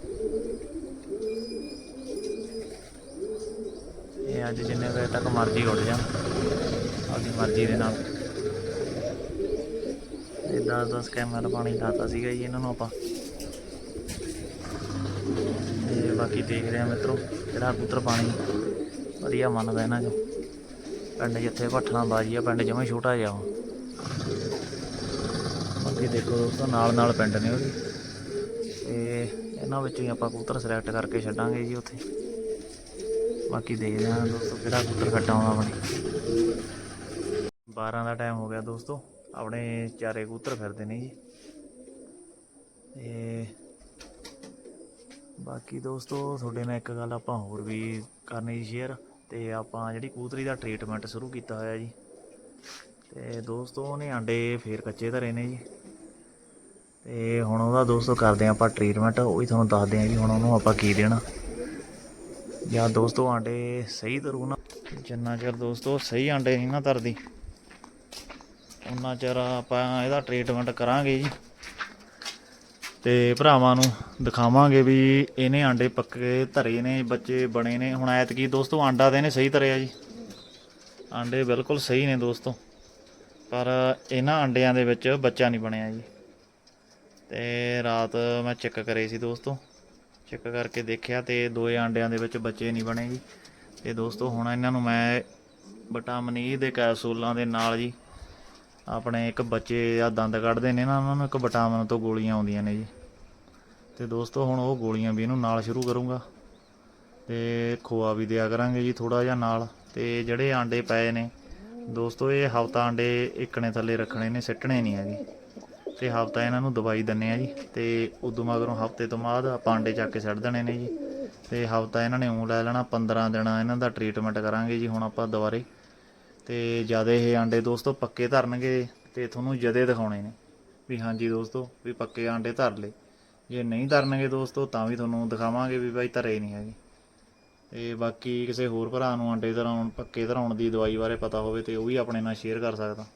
ਇਹ ਅੱਜ ਜਿੰਨੇ ਵਜੇ ਤੱਕ ਮਰਜ਼ੀ ਉੱਡ ਜਾਣ। ਆਪਣੀ ਮਰਜ਼ੀ ਦੇ ਨਾਲ। ਇਹ 10 10 ਕੈਮਰਾ ਪਾਣੀ ਲਾਤਾ ਸੀਗਾ ਜੀ ਇਹਨਾਂ ਨੂੰ ਆਪਾਂ ਤੇ ਬਾਕੀ ਦੇਖ ਰਹੇ ਆ ਮਿੱਤਰੋ, ਜਿਹੜਾ ਕਬੂਤਰ ਪਾਣੀ ਵਧੀਆ ਮੰਨਦਾ ਇਹਨਾਂ ਚੋਂ। ਪਿੰਡ ਜਿੱਥੇ ਭੱਠਣਾ ਬਾਜੀ ਆ, ਪਿੰਡ ਜਿਵੇਂ ਛੋਟਾ ਜਿਹਾ ਵਾ। ਬਾਕੀ ਦੇਖੋ ਦੋਸਤੋ, ਨਾਲ ਨਾਲ ਪਿੰਡ ਨੇ ਉਹਦੇ ਤੇ ਇਹਨਾਂ ਵਿੱਚੋਂ ਹੀ ਆਪਾਂ ਕਬੂਤਰ ਸਿਲੈਕਟ ਕਰਕੇ ਛੱਡਾਂਗੇ ਜੀ ਉੱਥੇ। ਬਾਕੀ ਦੇਖਦੇ ਹਾਂ ਦੋਸਤੋ, ਕਿਹੜਾ ਕਬੂਤਰ ਕੱਟਾਉਂਦਾ ਆਪਣੇ 12 ਦਾ ਟਾਈਮ ਹੋ ਗਿਆ ਦੋਸਤੋ, ਆਪਣੇ ਚਾਰੇ ਕਬੂਤਰ ਫਿਰਦੇ ਨੇ ਜੀ। ਤੇ ਬਾਕੀ ਦੋਸਤੋ, ਤੁਹਾਡੇ ਨਾਲ ਇੱਕ ਗੱਲ ਆਪਾਂ ਹੋਰ ਵੀ ਕਰਨੀ ਜੀ ਸ਼ੇਅਰ ਤੇ ਆਪਾਂ ਜਿਹੜੀ ਕੂਤਰੀ ਦਾ ਟ੍ਰੀਟਮੈਂਟ ਸ਼ੁਰੂ ਕੀਤਾ ਹੋਇਆ ਜੀ। ਤੇ ਦੋਸਤੋ, ਉਹਨੇ ਆਂਡੇ ਫੇਰ ਕੱਚੇ ਧਰੇ ਨੇ ਜੀ। ਤੇ ਹੁਣ ਉਹਦਾ ਦੋਸਤੋ ਕਰਦੇ ਹਾਂ ਆਪਾਂ ਟ੍ਰੀਟਮੈਂਟ ਉਹ ਵੀ ਤੁਹਾਨੂੰ ਦੱਸਦੇ ਹਾਂ ਜੀ ਹੁਣ ਉਹਨੂੰ ਆਪਾਂ ਕੀ ਦੇਣਾ। ਜਾਂ ਦੋਸਤੋ, ਆਂਡੇ ਸਹੀ ਧਰੂ ਨਾ। ਜਿੰਨਾ ਚਿਰ ਦੋਸਤੋ ਸਹੀ ਆਂਡੇ ਨਹੀਂ ਨਾ ਧਰਦੀ ਉਹਨਾਂ ਚਿਰ ਆਪਾਂ ਇਹਦਾ ਟ੍ਰੀਟਮੈਂਟ ਕਰਾਂਗੇ ਜੀ। ਤੇ ਭਰਾਵਾਂ ਨੂੰ ਦਿਖਾਵਾਂਗੇ ਵੀ ਇਹਨੇ ਆਂਡੇ ਪੱਕੇ ਧਰੇ ਨੇ, ਬੱਚੇ ਬਣੇ ਨੇ। ਹੁਣ ਐਤਕੀ ਦੋਸਤੋ ਆਂਡਾ ਤੇ ਇਹਨੇ ਸਹੀ ਧਰਿਆ ਜੀ। ਆਂਡੇ ਬਿਲਕੁਲ ਸਹੀ ਨੇ ਦੋਸਤੋ। ਪਰ ਇਹਨਾਂ ਆਂਡਿਆਂ ਦੇ ਵਿੱਚ ਬੱਚਾ ਨਹੀਂ ਬਣਿਆ ਜੀ। ਤੇ ਰਾਤ ਮੈਂ ਚੈੱਕ ਕਰੇ ਸੀ ਦੋਸਤੋ। ਚੈੱਕ ਕਰਕੇ ਦੇਖਿਆ ਤੇ ਦੋਏ ਆਂਡਿਆਂ ਦੇ ਵਿੱਚ ਬੱਚੇ ਨਹੀਂ ਬਣੇ ਜੀ। ਤੇ ਦੋਸਤੋ ਹੁਣ ਇਹਨਾਂ ਨੂੰ ਮੈਂ ਵਿਟਾਮਿਨ ਈ ਦੇ ਕੈਪਸੂਲਾਂ ਦੇ ਨਾਲ ਜੀ, ਆਪਣੇ ਇੱਕ ਬੱਚੇ ਆ ਦੰਦ ਕੱਢਦੇ ਨੇ ਨਾ, ਉਹਨਾਂ ਨੂੰ ਇੱਕ ਵਿਟਾਮਿਨ ਤੋਂ ਗੋਲੀਆਂ ਆਉਂਦੀਆਂ ਨੇ ਜੀ। ਤੇ ਦੋਸਤੋ ਹੁਣ ਉਹ ਗੋਲੀਆਂ ਵੀ ਇਹਨੂੰ ਨਾਲ ਸ਼ੁਰੂ ਕਰੂੰਗਾ। ਤੇ ਖੋਆ ਵੀ ਦਿਆ ਕਰਾਂਗੇ ਜੀ ਥੋੜਾ ਜਿਹਾ ਨਾਲ। ਤੇ ਜਿਹੜੇ ਆਂਡੇ ਪਏ ਨੇ, ਦੋਸਤੋ ਇਹ ਹਫਤਾ ਆਂਡੇ ਇੱਕਣੇ ਥੱਲੇ ਰੱਖਣੇ ਨੇ, ਸਿੱਟਣੇ ਨਹੀਂ ਹੈਗੇ। ਤੇ ਹਫਤਾ ਇਹਨਾਂ ਨੂੰ ਦਵਾਈ ਦਿੰਨੇ ਆ ਜੀ। ਤੇ ਉਦੋਂ ਮਗਰੋਂ ਹਫ਼ਤੇ ਤੋਂ ਬਾਅਦ ਆਪਾਂ ਆਂਡੇ ਚੱਕ ਕੇ ਛੱਡ ਦੇਣੇ ਨੇ ਜੀ। ਤੇ ਹਫਤਾ ਇਹਨਾਂ ਨੇ ਉਂ ਲੈ ਲੈਣਾ 15 ਦਿਨ ਇਹਨਾਂ ਦਾ ਟ੍ਰੀਟਮੈਂਟ ਕਰਾਂਗੇ ਜੀ ਹੁਣ ਆਪਾਂ ਦੁਬਾਰੇ। ਤੇ ਜ਼ਿਆਦਾ ਇਹ ਆਂਡੇ ਦੋਸਤੋ ਪੱਕੇ ਧਰਨਗੇ ਤੇ ਤੁਹਾਨੂੰ ਜਦੇ ਦਿਖਾਉਣੇ ਨੇ। ਵੀ ਹਾਂਜੀ ਦੋਸਤੋ, ਵੀ ਪੱਕੇ ਆਂਡੇ ਧਰ ਲਏ। ਜੇ ਨਹੀਂ ਧਰਨਗੇ ਦੋਸਤੋ ਤਾਂ ਵੀ ਤੁਹਾਨੂੰ ਦਿਖਾਵਾਂਗੇ ਵੀ ਬਾਈ ਧਰੇ ਨਹੀਂ ਹੈਗੇ। ਤੇ ਬਾਕੀ ਕਿਸੇ ਹੋਰ ਭਰਾ ਨੂੰ ਆਂਡੇ ਧਰਾਉਣ ਪੱਕੇ ਧਰਾਉਣ ਦੀ ਦਵਾਈ ਬਾਰੇ ਪਤਾ ਹੋਵੇ ਤੇ ਉਹ ਵੀ ਆਪਣੇ ਨਾਲ ਸ਼ੇਅਰ ਕਰ ਸਕਦਾ।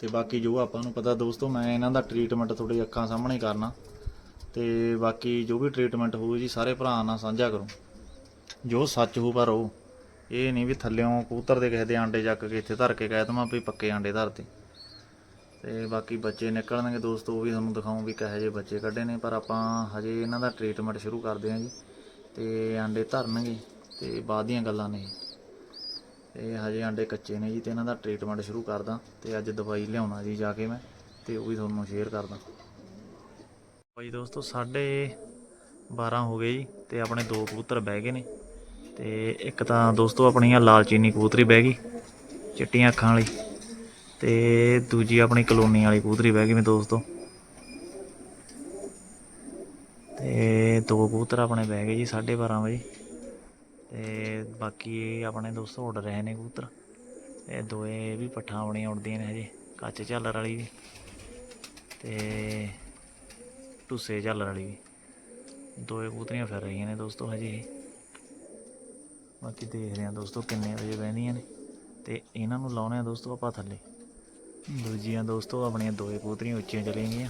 ਤੇ ਬਾਕੀ ਜੋ ਆਪਾਂ ਨੂੰ ਪਤਾ ਦੋਸਤੋ, ਮੈਂ ਇਹਨਾਂ ਦਾ ਟ੍ਰੀਟਮੈਂਟ ਤੁਹਾਡੀ ਅੱਖਾਂ ਸਾਹਮਣੇ ਕਰਨਾ। ਤੇ ਬਾਕੀ ਜੋ ਵੀ ਟ੍ਰੀਟਮੈਂਟ ਹੋਊ ਜੀ, ਸਾਰੇ ਭਰਾ ਨਾਲ ਸਾਂਝਾ ਕਰੋ। ਜੋ ਸੱਚ ਹੋਊ ਪਰ ਉਹ। ਇਹ ਨਹੀਂ ਵੀ ਥੱਲਿਓਂ ਕਬੂਤਰ ਦੇ ਕਿਸੇ ਦੇ ਆਂਡੇ ਚੱਕ ਕੇ ਇੱਥੇ ਧਰ ਕੇ ਕਹਿ ਦਵਾਂ ਵੀ ਪੱਕੇ ਆਂਡੇ ਧਰਤੇ। ਤੇ ਬਾਕੀ ਬੱਚੇ ਨਿਕਲਣਗੇ ਦੋਸਤੋ, ਉਹ ਵੀ ਤੁਹਾਨੂੰ ਦਿਖਾਉਂ ਵੀ ਕਹੇ ਜੇ ਬੱਚੇ ਕੱਢੇ ਨੇ, ਪਰ ਆਪਾਂ ਹਜੇ ਇਹਨਾਂ ਦਾ ਟ੍ਰੀਟਮੈਂਟ ਸ਼ੁਰੂ ਕਰਦੇ ਹਾਂ ਜੀ, ਤੇ ਆਂਡੇ ਧਰਨਗੇ, ਤੇ ਬਾਅਦ ਦੀਆਂ ਗੱਲਾਂ ਨੇ। ਇਹ ਹਜੇ ਆਂਡੇ ਕੱਚੇ ਨੇ ਜੀ, ਤੇ ਇਹਨਾਂ ਦਾ ਟ੍ਰੀਟਮੈਂਟ ਸ਼ੁਰੂ ਕਰਦਾ, ਤੇ ਅੱਜ ਦਵਾਈ ਲਿਆਉਣਾ ਜੀ ਜਾ ਕੇ ਮੈਂ, ਤੇ ਉਹ ਵੀ ਤੁਹਾਨੂੰ ਸ਼ੇਅਰ ਕਰਦਾ। ਭਾਈ ਦੋਸਤੋ, ਸਾਢੇ 12 ਹੋ ਗਏ ਜੀ, ਤੇ ਆਪਣੇ ਦੋ ਕਬੂਤਰ ਬਹਿ ਗਏ ਨੇ, ਤੇ ਇੱਕ ਤਾਂ ਦੋਸਤੋ ਆਪਣੀ ਆ ਲਾਲ ਚੀਨੀ ਕਬੂਤਰੀ ਬਹਿ ਗਈ, ਚਿੱਟੀਆਂ ਅੱਖਾਂ ਵਾਲੀ। ਤੇ ਦੂਜੀ ਆਪਣੀ ਕਲੋਨੀ ਵਾਲੀ ਕਬੂਤਰੀ ਬਹਿ ਗਈ ਮੇ ਦੋਸਤੋ ਤੇ। ਦੋ ਕਬੂਤਰ ਆਪਣੇ ਬਹਿ ਗਏ ਜੀ 12:30 ਵਜੇ। ਤੇ ਬਾਕੀ ਆਪਣੇ ਦੋਸਤੋ ਉੱਡ ਰਹੇ ਨੇ ਕਬੂਤਰ। ਇਹ ਦੋਏ ਵੀ ਪੱਠਾਂ ਆਪਣੀਆਂ ਉੱਡਦੀਆਂ ਨੇ ਹਜੇ, ਕੱਚ ਝਾਲਰ ਵਾਲੀ ਵੀ। ਤੇ ਟੁੱਸੇ ਝਾਲਰ ਵਾਲੀ ਵੀ। ਦੋਏ ਕਬੂਤਰੀਆਂ ਫਿਰ ਰਹੀਆਂ ਨੇ ਦੋਸਤੋ ਹਜੇ ਇਹ। ਬਾਕੀ ਦੇਖਦੇ ਹਾਂ ਦੋਸਤੋ ਕਿੰਨੇ ਵਜੇ ਬਹਿੰਦੀਆਂ ਨੇ। ਤੇ ਇਹਨਾਂ ਨੂੰ ਲਾਉਣੇ ਆ ਦੋਸਤੋ ਆਪਾਂ ਥੱਲੇ। ਦੂਜੀਆਂ ਦੋਸਤੋ, ਆਪਣੀਆਂ ਦੋਏ ਕਬੂਤਰੀਆਂ ਉੱਚੀਆਂ ਚਲੀਆਂ ਗਈਆਂ।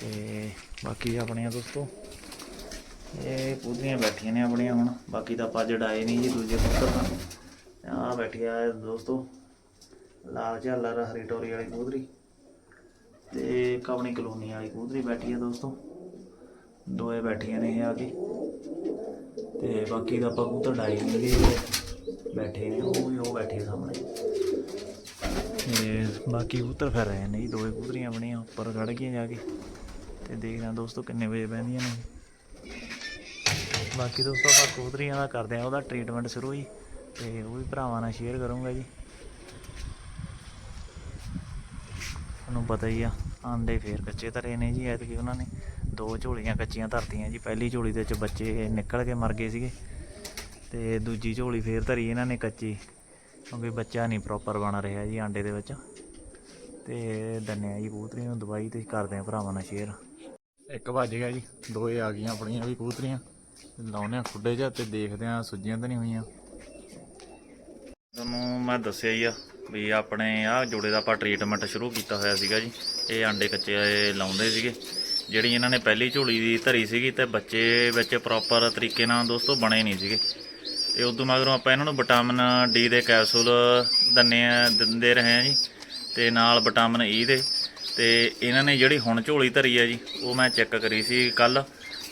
ਤੇ ਬਾਕੀ ਆਪਣੀਆਂ ਦੋਸਤੋ, ਇਹ ਕਬੂਤਰੀਆਂ ਬੈਠੀਆਂ ਨੇ ਆਪਣੀਆਂ ਹੁਣ। ਬਾਕੀ ਤਾਂ ਆਪਾਂ ਜੜਾਏ ਨਹੀਂ ਜੀ ਦੂਜੇ ਕਬੂਤਰ ਤਾਂ। ਆ ਬੈਠੀ ਆ ਦੋਸਤੋ, ਲਾਲ ਝਾਲਰ ਹਰੀ ਟੋਰੀ ਵਾਲੀ ਕਬੂਤਰੀ ਤੇ ਇੱਕ ਆਪਣੀ ਕਲੋਨੀ ਵਾਲੀ ਕਬੂਤਰੀ ਬੈਠੀ ਆ ਦੋਸਤੋ। ਦੋਏ ਬੈਠੀਆਂ ਨੇ ਇਹ ਆ ਕੇ। ਤੇ ਬਾਕੀ ਦਾ ਆਪਾਂ ਕਬੂਤਰ ਡਾਈ ਨਹੀਂ ਗਏ ਬੈਠੇ ਨੇ, ਉਹ ਵੀ ਉਹ ਬੈਠੇ ਸਾਹਮਣੇ। ਤੇ ਬਾਕੀ ਕਬੂਤਰ ਫਿਰ ਰਹੇ ਨੇ ਜੀ ਦੋਏ ਕਬੂਤਰੀਆਂ ਬਣੀਆਂ, ਉੱਪਰ ਖੜ ਗਈਆਂ ਜਾ ਕੇ। ਤੇ ਦੇਖਦੇ ਹਾਂ ਦੋਸਤੋ ਕਿੰਨੇ ਵਜੇ ਬਹਿੰਦੀਆਂ ਨੇ। ਬਾਕੀ ਦੋਸਤੋ ਆਪਾਂ ਕਬੂਤਰੀਆਂ ਦਾ ਕਰਦੇ ਆ ਉਹਦਾ ਟ੍ਰੀਟਮੈਂਟ ਸ਼ੁਰੂ ਜੀ, ਤੇ ਉਹ ਵੀ ਭਰਾਵਾਂ ਨਾਲ ਸ਼ੇਅਰ ਕਰੂੰਗਾ ਜੀ। ਤੁਹਾਨੂੰ ਪਤਾ ਹੀ ਆ, ਆਂਡੇ ਫੇਰ ਕੱਚੇ ਧਰੇ ਨੇ ਜੀ, ਐਤਕੀ ਉਹਨਾਂ ਨੇ ਦੋ ਝੋਲੀਆਂ ਕੱਚੀਆਂ ਧਰਤੀਆਂ ਜੀ, ਪਹਿਲੀ ਝੋਲੀ ਦੇ ਵਿੱਚ ਬੱਚੇ ਨਿਕਲ ਕੇ ਮਰ ਗਏ ਸੀਗੇ। ਤੇ ਦੂਜੀ ਝੋਲੀ ਫੇਰ ਧਰੀ ਇਹਨਾਂ ਨੇ ਕੱਚੀ। ਕਿਉਂਕਿ ਬੱਚਾ ਨਹੀਂ ਪ੍ਰੋਪਰ ਬਣ ਰਿਹਾ ਜੀ ਆਂਡੇ ਦੇ ਵਿੱਚ। ਤੇ ਦੰਨਿਆ ਜੀ ਕਬੂਤਰੀ ਨੂੰ ਦਵਾਈ ਤੇ ਕਰਦੇ ਆ ਭਰਾਵਾਂ ਨਾਲ ਸ਼ੇਅਰ ਇੱਕ ਵੱਜ ਗਿਆ ਜੀ ਦੋਏ ਆ ਗਈਆਂ ਆਪਣੀਆਂ ਵੀ ਕਬੂਤਰੀਆਂ। ਲਾਉਨੇ ਆ ਖੁੱਡੇ ਜਾ ਤੇ ਦੇਖਦੇ ਆ ਸੁੱਜੀਆਂ ਤਾਂ ਨਹੀਂ ਹੋਈਆਂ। ਤੁਹਾਨੂੰ ਮੈਂ ਦੱਸਿਆ ਹੀ ਆ ਵੀ ਆਪਣੇ ਆ ਜੋੜੇ ਦਾ ਆਪਾਂ ਟ੍ਰੀਟਮੈਂਟ ਸ਼ੁਰੂ ਕੀਤਾ ਹੋਇਆ ਸੀਗਾ ਜੀ। ਇਹ ਆਂਡੇ ਕੱਚੇ ਲਾਉਂਦੇ ਸੀਗੇ। ਜਿਹੜੀ ਇਹਨਾਂ ਨੇ ਪਹਿਲੀ ਝੋਲੀ ਦੀ ਧਰੀ ਸੀਗੀ ਤੇ ਬੱਚੇ ਵਿੱਚ ਪ੍ਰੋਪਰ ਤਰੀਕੇ ਨਾਲ ਦੋਸਤੋ ਬਣੇ ਨਹੀਂ ਸੀਗੇ। ਤੇ ਉਦੋਂ ਮਗਰੋਂ ਆਪਾਂ ਇਹਨਾਂ ਨੂੰ ਵਿਟਾਮਿਨ ਡੀ ਦੇ ਕੈਪਸੂਲ ਦੰਨੇ ਆ ਦਿੰਦੇ ਰਹੇ ਆ ਜੀ, ਤੇ ਨਾਲ ਵਿਟਾਮਿਨ ਈ ਦੇ, ਤੇ ਇਹਨਾਂ ਨੇ ਜਿਹੜੀ ਹੁਣ ਝੋਲੀ ਧਰੀ ਆ ਜੀ, ਉਹ ਮੈਂ ਚੈੱਕ ਕਰੀ ਸੀ ਕੱਲ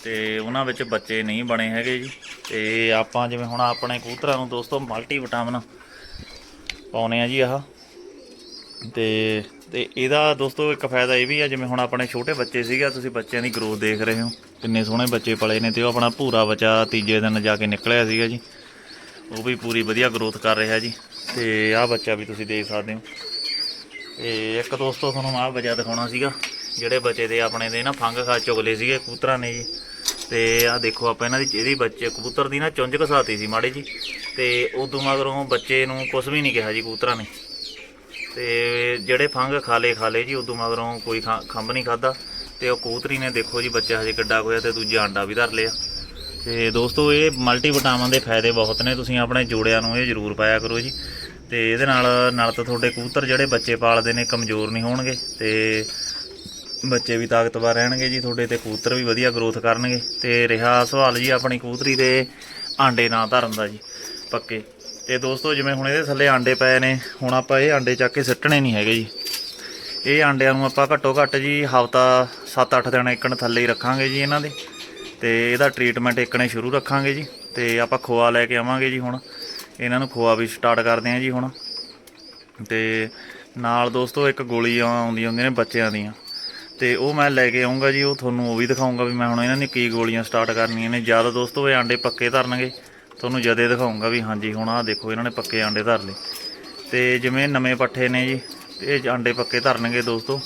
ਤੇ ਉਹਨਾਂ ਵਿੱਚ ਬੱਚੇ ਨਹੀਂ ਬਣੇ ਹੈਗੇ ਜੀ, ਤੇ ਆਪਾਂ ਜਿਵੇਂ ਹੁਣ ਆਪਣੇ ਕਬੂਤਰਾਂ ਨੂੰ ਦੋਸਤੋ ਮਲਟੀ ਵਿਟਾਮਿਨ ਪਾਉਨੇ ਆ ਜੀ ਆਹ, ਤੇ ਤੇ ਇਹਦਾ ਦੋਸਤੋ ਇੱਕ ਫਾਇਦਾ ਇਹ ਵੀ ਆ, ਜਿਵੇਂ ਹੁਣ ਆਪਣੇ ਛੋਟੇ ਬੱਚੇ ਸੀਗੇ ਤੁਸੀਂ ਬੱਚਿਆਂ ਦੀ ਗਰੋਥ ਦੇਖ ਰਹੇ ਹੋ, ਕਿੰਨੇ ਸੋਹਣੇ ਬੱਚੇ ਪਲੇ ਨੇ, ਤੇ ਉਹ ਆਪਣਾ ਭੂਰਾ ਬੱਚਾ ਤੀਜੇ ਦਿਨ ਜਾ ਕੇ ਨਿਕਲਿਆ ਸੀਗਾ ਜੀ ਉਹ ਵੀ ਪੂਰੀ ਵਧੀਆ ਗਰੋਥ ਕਰ ਰਿਹਾ ਜੀ। ਤੇ ਆਹ ਬੱਚਾ ਵੀ ਤੁਸੀਂ ਦੇਖ ਸਕਦੇ ਹੋ। ਤੇ ਇੱਕ ਦੋਸਤੋ ਤੁਹਾਨੂੰ ਆਹ ਬੱਚਾ ਦਿਖਾਉਣਾ ਸੀਗਾ, ਜਿਹੜੇ ਬੱਚੇ ਦੇ ਆਪਣੇ ਦੇ ਨਾ ਫੰਗ ਖਾ ਚੁਗਲੇ ਸੀਗੇ, ਕਬੂਤਰਾਂ ਨੇ ਜੀ। ਤੇ ਆਹ ਦੇਖੋ ਆਪਾਂ ਇਹਨਾਂ ਦੀ, ਇਹਦੀ ਬੱਚੇ ਕਬੂਤਰ ਦੀ ਨਾ ਚੁੰਝ ਘਸਾਤੀ ਸੀ ਮਾੜੇ ਜੀ। ਤੇ ਉਦੋਂ ਮਗਰੋਂ ਬੱਚੇ ਨੂੰ ਕੁਝ ਵੀ ਨਹੀਂ ਕਿਹਾ ਜੀ ਕਬੂਤਰਾਂ ਨੇ। ਤੇ ਜਿਹੜੇ ਫੰਗ ਖਾਲੇ ਖਾਲੇ ਜੀ, ਉਦੋਂ ਮਗਰੋਂ ਕੋਈ ਖੰ- ਖੰਭ ਨਹੀਂ ਖਾਦਾ ਤੇ ਉਹ ਕਬੂਤਰੀ ਨੇ ਦੇਖੋ ਜੀ, ਬੱਚਾ ਹਜੇ ਕਿੱਡਾ ਹੋਇਆ ਤੇ ਦੂਜਾ ਆਂਡਾ ਵੀ ਧਰ ਲਿਆ। ਤੇ ਦੋਸਤੋ, ਇਹ ਮਲਟੀ ਵਿਟਾਮਿਨ ਦੇ ਫਾਇਦੇ ਬਹੁਤ ਨੇ। ਤੁਸੀਂ ਆਪਣੇ ਜੋੜਿਆਂ ਨੂੰ ਇਹ ਜ਼ਰੂਰ ਪਾਇਆ ਕਰੋ ਜੀ। ਤੇ ਇਹਦੇ ਨਾਲ ਨਾਲ ਤਾਂ ਤੁਹਾਡੇ ਕਬੂਤਰ ਜਿਹੜੇ ਬੱਚੇ ਪਾਲਦੇ ਨੇ ਕਮਜ਼ੋਰ ਨਹੀਂ ਹੋਣਗੇ ਤੇ ਬੱਚੇ ਵੀ ਤਾਕਤਵਰ ਰਹਿਣਗੇ ਜੀ, ਤੁਹਾਡੇ ਤੇ ਕਬੂਤਰ ਵੀ ਵਧੀਆ ਗਰੋਥ ਕਰਨਗੇ। ਤੇ ਰਿਹਾ ਸਵਾਲ ਜੀ ਆਪਣੀ ਕਬੂਤਰੀ ਦੇ ਆਂਡੇ ਨਾ ਧਰਨ ਦਾ ਜੀ, ਪੱਕੇ। ਤੇ ਦੋਸਤੋ, ਜਿਵੇਂ ਹੁਣ ਇਹਦੇ ਥੱਲੇ ਆਂਡੇ ਪਏ ਨੇ, ਹੁਣ ਆਪਾਂ ਇਹ ਆਂਡੇ ਚੱਕ ਕੇ ਸਿੱਟਣੇ ਨਹੀਂ ਹੈਗੇ ਜੀ। ਇਹ ਆਂਡਿਆਂ ਨੂੰ ਆਪਾਂ ਘੱਟੋ ਘੱਟ ਜੀ ਹਫਤਾ 7-8 ਦਿਨ ਇੱਕਣ ਥੱਲੇ ਹੀ ਰੱਖਾਂਗੇ ਜੀ ਇਹਨਾਂ ਦੇ। ਤੇ ਇਹਦਾ ਟ੍ਰੀਟਮੈਂਟ ਇੱਕਣੇ ਸ਼ੁਰੂ ਰੱਖਾਂਗੇ ਜੀ, ਤੇ ਆਪਾਂ ਖੋਆ ਲੈ ਕੇ ਆਵਾਂਗੇ ਜੀ ਹੁਣ। ਇਹਨਾਂ ਨੂੰ ਖੋਆ ਵੀ ਸਟਾਰਟ ਕਰਦੇ ਹਾਂ ਜੀ ਹੁਣ। ਤੇ ਨਾਲ ਦੋਸਤੋ ਇੱਕ ਗੋਲੀਆਂ ਆਉਂਦੀਆਂ ਹੁੰਦੀਆਂ ਨੇ ਬੱਚਿਆਂ ਦੀਆਂ। ਤੇ ਉਹ ਮੈਂ ਲੈ ਕੇ ਆਉਂਗਾ ਜੀ, ਉਹ ਤੁਹਾਨੂੰ ਉਹ ਵੀ ਦਿਖਾਉਂਗਾ ਵੀ ਮੈਂ ਹੁਣ ਇਹਨਾਂ ਨੇ ਕੀ ਗੋਲੀਆਂ ਸਟਾਰਟ ਕਰਨੀਆਂ ਨੇ। ਜ਼ਿਆਦਾ ਦੋਸਤੋ ਇਹ ਆਂਡੇ ਪੱਕੇ ਧਰਨਗੇ। ਤੁਹਾਨੂੰ ਜਦੇ ਦਿਖਾਉਂਗਾ ਵੀ ਹਾਂਜੀ, ਹੁਣ ਆਹ ਦੇਖੋ ਇਹਨਾਂ ਨੇ ਪੱਕੇ ਆਂਡੇ ਧਰ ਲਏ। ਤੇ ਜਿਵੇਂ ਨਵੇਂ ਪੱਠੇ ਨੇ ਜੀ ਤੇ ਇਹ ਆਂਡੇ ਪੱਕੇ ਧਰਨਗੇ ਦੋਸਤੋ।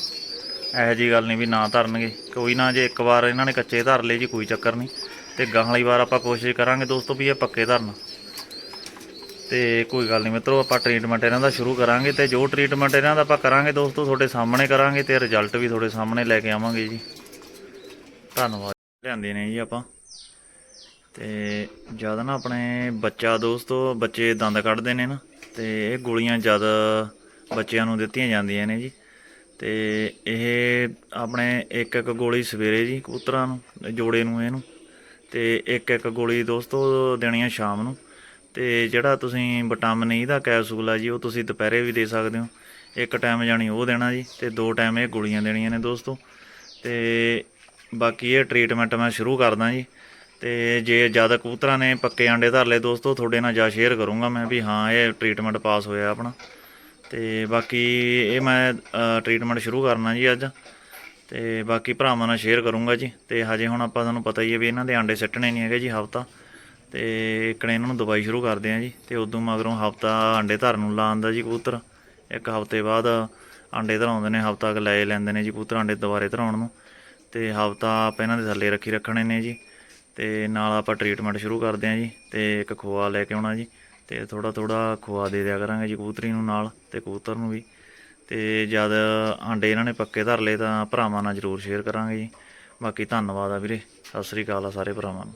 ਇਹੋ ਜੀ ਗੱਲ ਨਹੀਂ ਵੀ ਨਾ ਧਰਨਗੇ। ਕੋਈ ਨਾ ਜੇ ਇੱਕ ਵਾਰ ਇਹਨਾਂ ਨੇ ਕੱਚੇ ਧਰ ਲਏ ਜੀ, ਕੋਈ ਚੱਕਰ ਨਹੀਂ। ਤੇ ਗਾਹਾਂ ਵਾਲੀ ਵਾਰ ਆਪਾਂ ਕੋਸ਼ਿਸ਼ ਕਰਾਂਗੇ ਦੋਸਤੋ ਵੀ ਇਹ ਪੱਕੇ ਧਰਨ। ਤੇ ਕੋਈ ਗੱਲ ਨਹੀਂ ਮਿੱਤਰੋ, ਆਪਾਂ ਟ੍ਰੀਟਮੈਂਟ ਇਹਨਾਂ ਦਾ ਸ਼ੁਰੂ ਕਰਾਂਗੇ ਤੇ ਜੋ ਟ੍ਰੀਟਮੈਂਟ ਇਹਨਾਂ ਦਾ ਆਪਾਂ ਕਰਾਂਗੇ ਦੋਸਤੋ, ਤੁਹਾਡੇ ਸਾਹਮਣੇ ਕਰਾਂਗੇ ਤੇ ਰਿਜ਼ਲਟ ਵੀ ਤੁਹਾਡੇ ਸਾਹਮਣੇ ਲੈ ਕੇ ਆਵਾਂਗੇ ਜੀ। ਧੰਨਵਾਦ। ਲਿਆਂਦੇ ਨੇ ਜੀ ਆਪਾਂ। ਤੇ ਜਦ ਨਾ ਆਪਣੇ ਬੱਚਾ ਦੋਸਤੋ, ਬੱਚੇ ਦੰਦ ਕੱਢਦੇ ਨੇ ਨਾ, ਤੇ ਇਹ ਗੋਲੀਆਂ ਜਦ ਬੱਚਿਆਂ ਨੂੰ ਦਿੱਤੀਆਂ ਜਾਂਦੀਆਂ ਨੇ ਜੀ ਤੇ ਇਹ ਆਪਣੇ ਇੱਕ ਇੱਕ ਗੋਲੀ ਸਵੇਰੇ ਜੀ ਕਬੂਤਰਾਂ ਨੂੰ, ਜੋੜੇ ਨੂੰ ਇਹਨੂੰ, ਤੇ ਇੱਕ ਇੱਕ ਗੋਲੀ ਦੋਸਤੋ ਦੇਣੀ ਆ ਸ਼ਾਮ ਨੂੰ। ਤੇ ਜਿਹੜਾ ਤੁਸੀਂ ਵਿਟਾਮਿਨ ਈ ਦਾ ਕੈਪਸੂਲ ਆ ਜੀ, ਉਹ ਤੁਸੀਂ ਦੁਪਹਿਰੇ ਵੀ ਦੇ ਸਕਦੇ ਹੋ। ਇੱਕ ਟਾਈਮ ਜਾਣੀ ਉਹ ਦੇਣਾ ਜੀ, ਤੇ ਦੋ ਟਾਈਮ ਇਹ ਗੋਲੀਆਂ ਦੇਣੀਆਂ ਨੇ ਦੋਸਤੋ। ਤੇ ਬਾਕੀ ਇਹ ਟ੍ਰੀਟਮੈਂਟ ਮੈਂ ਸ਼ੁਰੂ ਕਰਦਾ ਜੀ। ਤੇ ਜੇ ਜ਼ਿਆਦਾ ਕਬੂਤਰਾਂ ਨੇ ਪੱਕੇ ਆਂਡੇ ਧਰ ਲਏ ਦੋਸਤੋ, ਤੁਹਾਡੇ ਨਾਲ ਜਾ ਸ਼ੇਅਰ ਕਰੂੰਗਾ ਮੈਂ ਵੀ ਹਾਂ, ਇਹ ਟ੍ਰੀਟਮੈਂਟ ਪਾਸ ਹੋਇਆ ਆਪਣਾ। ਤੇ ਬਾਕੀ ਇਹ ਮੈਂ ਟ੍ਰੀਟਮੈਂਟ ਸ਼ੁਰੂ ਕਰਨਾ ਜੀ ਅੱਜ। ਤੇ ਬਾਕੀ ਭਰਾਵਾਂ ਨਾਲ ਸ਼ੇਅਰ ਕਰੂੰਗਾ ਜੀ। ਤੇ ਹਜੇ ਹੁਣ ਆਪਾਂ ਤੁਹਾਨੂੰ ਪਤਾ ਹੀ ਹੈ ਵੀ ਇਹਨਾਂ ਦੇ ਆਂਡੇ ਸਿੱਟਣੇ ਨਹੀਂ ਹੈਗੇ ਜੀ ਹਫਤਾ। ਤੇ ਇਕਣੇ ਇਹਨਾਂ ਨੂੰ ਦਵਾਈ ਸ਼ੁਰੂ ਕਰਦੇ ਆ ਜੀ। ਤੇ ਉਦੋਂ ਮਗਰੋਂ ਹਫਤਾ ਆਂਡੇ ਧਰਨ ਨੂੰ ਲਾਉਂਦਾ ਜੀ ਕਬੂਤਰ। ਇੱਕ ਹਫ਼ਤੇ ਬਾਅਦ ਆਂਡੇ ਧਰਾਉਂਦੇ ਨੇ, ਹਫਤਾ ਕੁ ਲੈ ਲੈਂਦੇ ਨੇ ਜੀ ਕਬੂਤਰ ਆਂਡੇ ਦੁਬਾਰੇ ਧਰਾਉਣ ਨੂੰ। ਤੇ ਹਫਤਾ ਆਪਾਂ ਇਹਨਾਂ ਦੇ ਥੱਲੇ ਰੱਖੀ ਰੱਖਣੇ ਨੇ ਜੀ। ਤੇ ਨਾਲ ਆਪਾਂ ਟ੍ਰੀਟਮੈਂਟ ਸ਼ੁਰੂ ਕਰਦੇ ਆ ਜੀ। ਤੇ ਇੱਕ ਖੋਆ ਲੈ ਕੇ ਆਉਣਾ ਜੀ। ਤੇ ਥੋੜਾ ਥੋੜਾ ਖੋਆ ਦੇ ਦਿਆ ਕਰਾਂਗੇ ਜੀ ਕਬੂਤਰੀ ਨੂੰ ਨਾਲ ਤੇ ਕਬੂਤਰ ਨੂੰ ਵੀ। ਤੇ ਜਦ ਆਂਡੇ ਇਹਨਾਂ ਨੇ ਪੱਕੇ ਧਰ ਲਏ ਤਾਂ ਭਰਾਵਾਂ ਨਾਲ ਜ਼ਰੂਰ ਸ਼ੇਅਰ ਕਰਾਂਗੇ ਜੀ। ਬਾਕੀ ਧੰਨਵਾਦ ਆ ਵੀਰੇ। ਸਤਿ ਸ੍ਰੀ ਅਕਾਲ ਆ ਸਾਰੇ ਭਰਾਵਾਂ ਨੂੰ।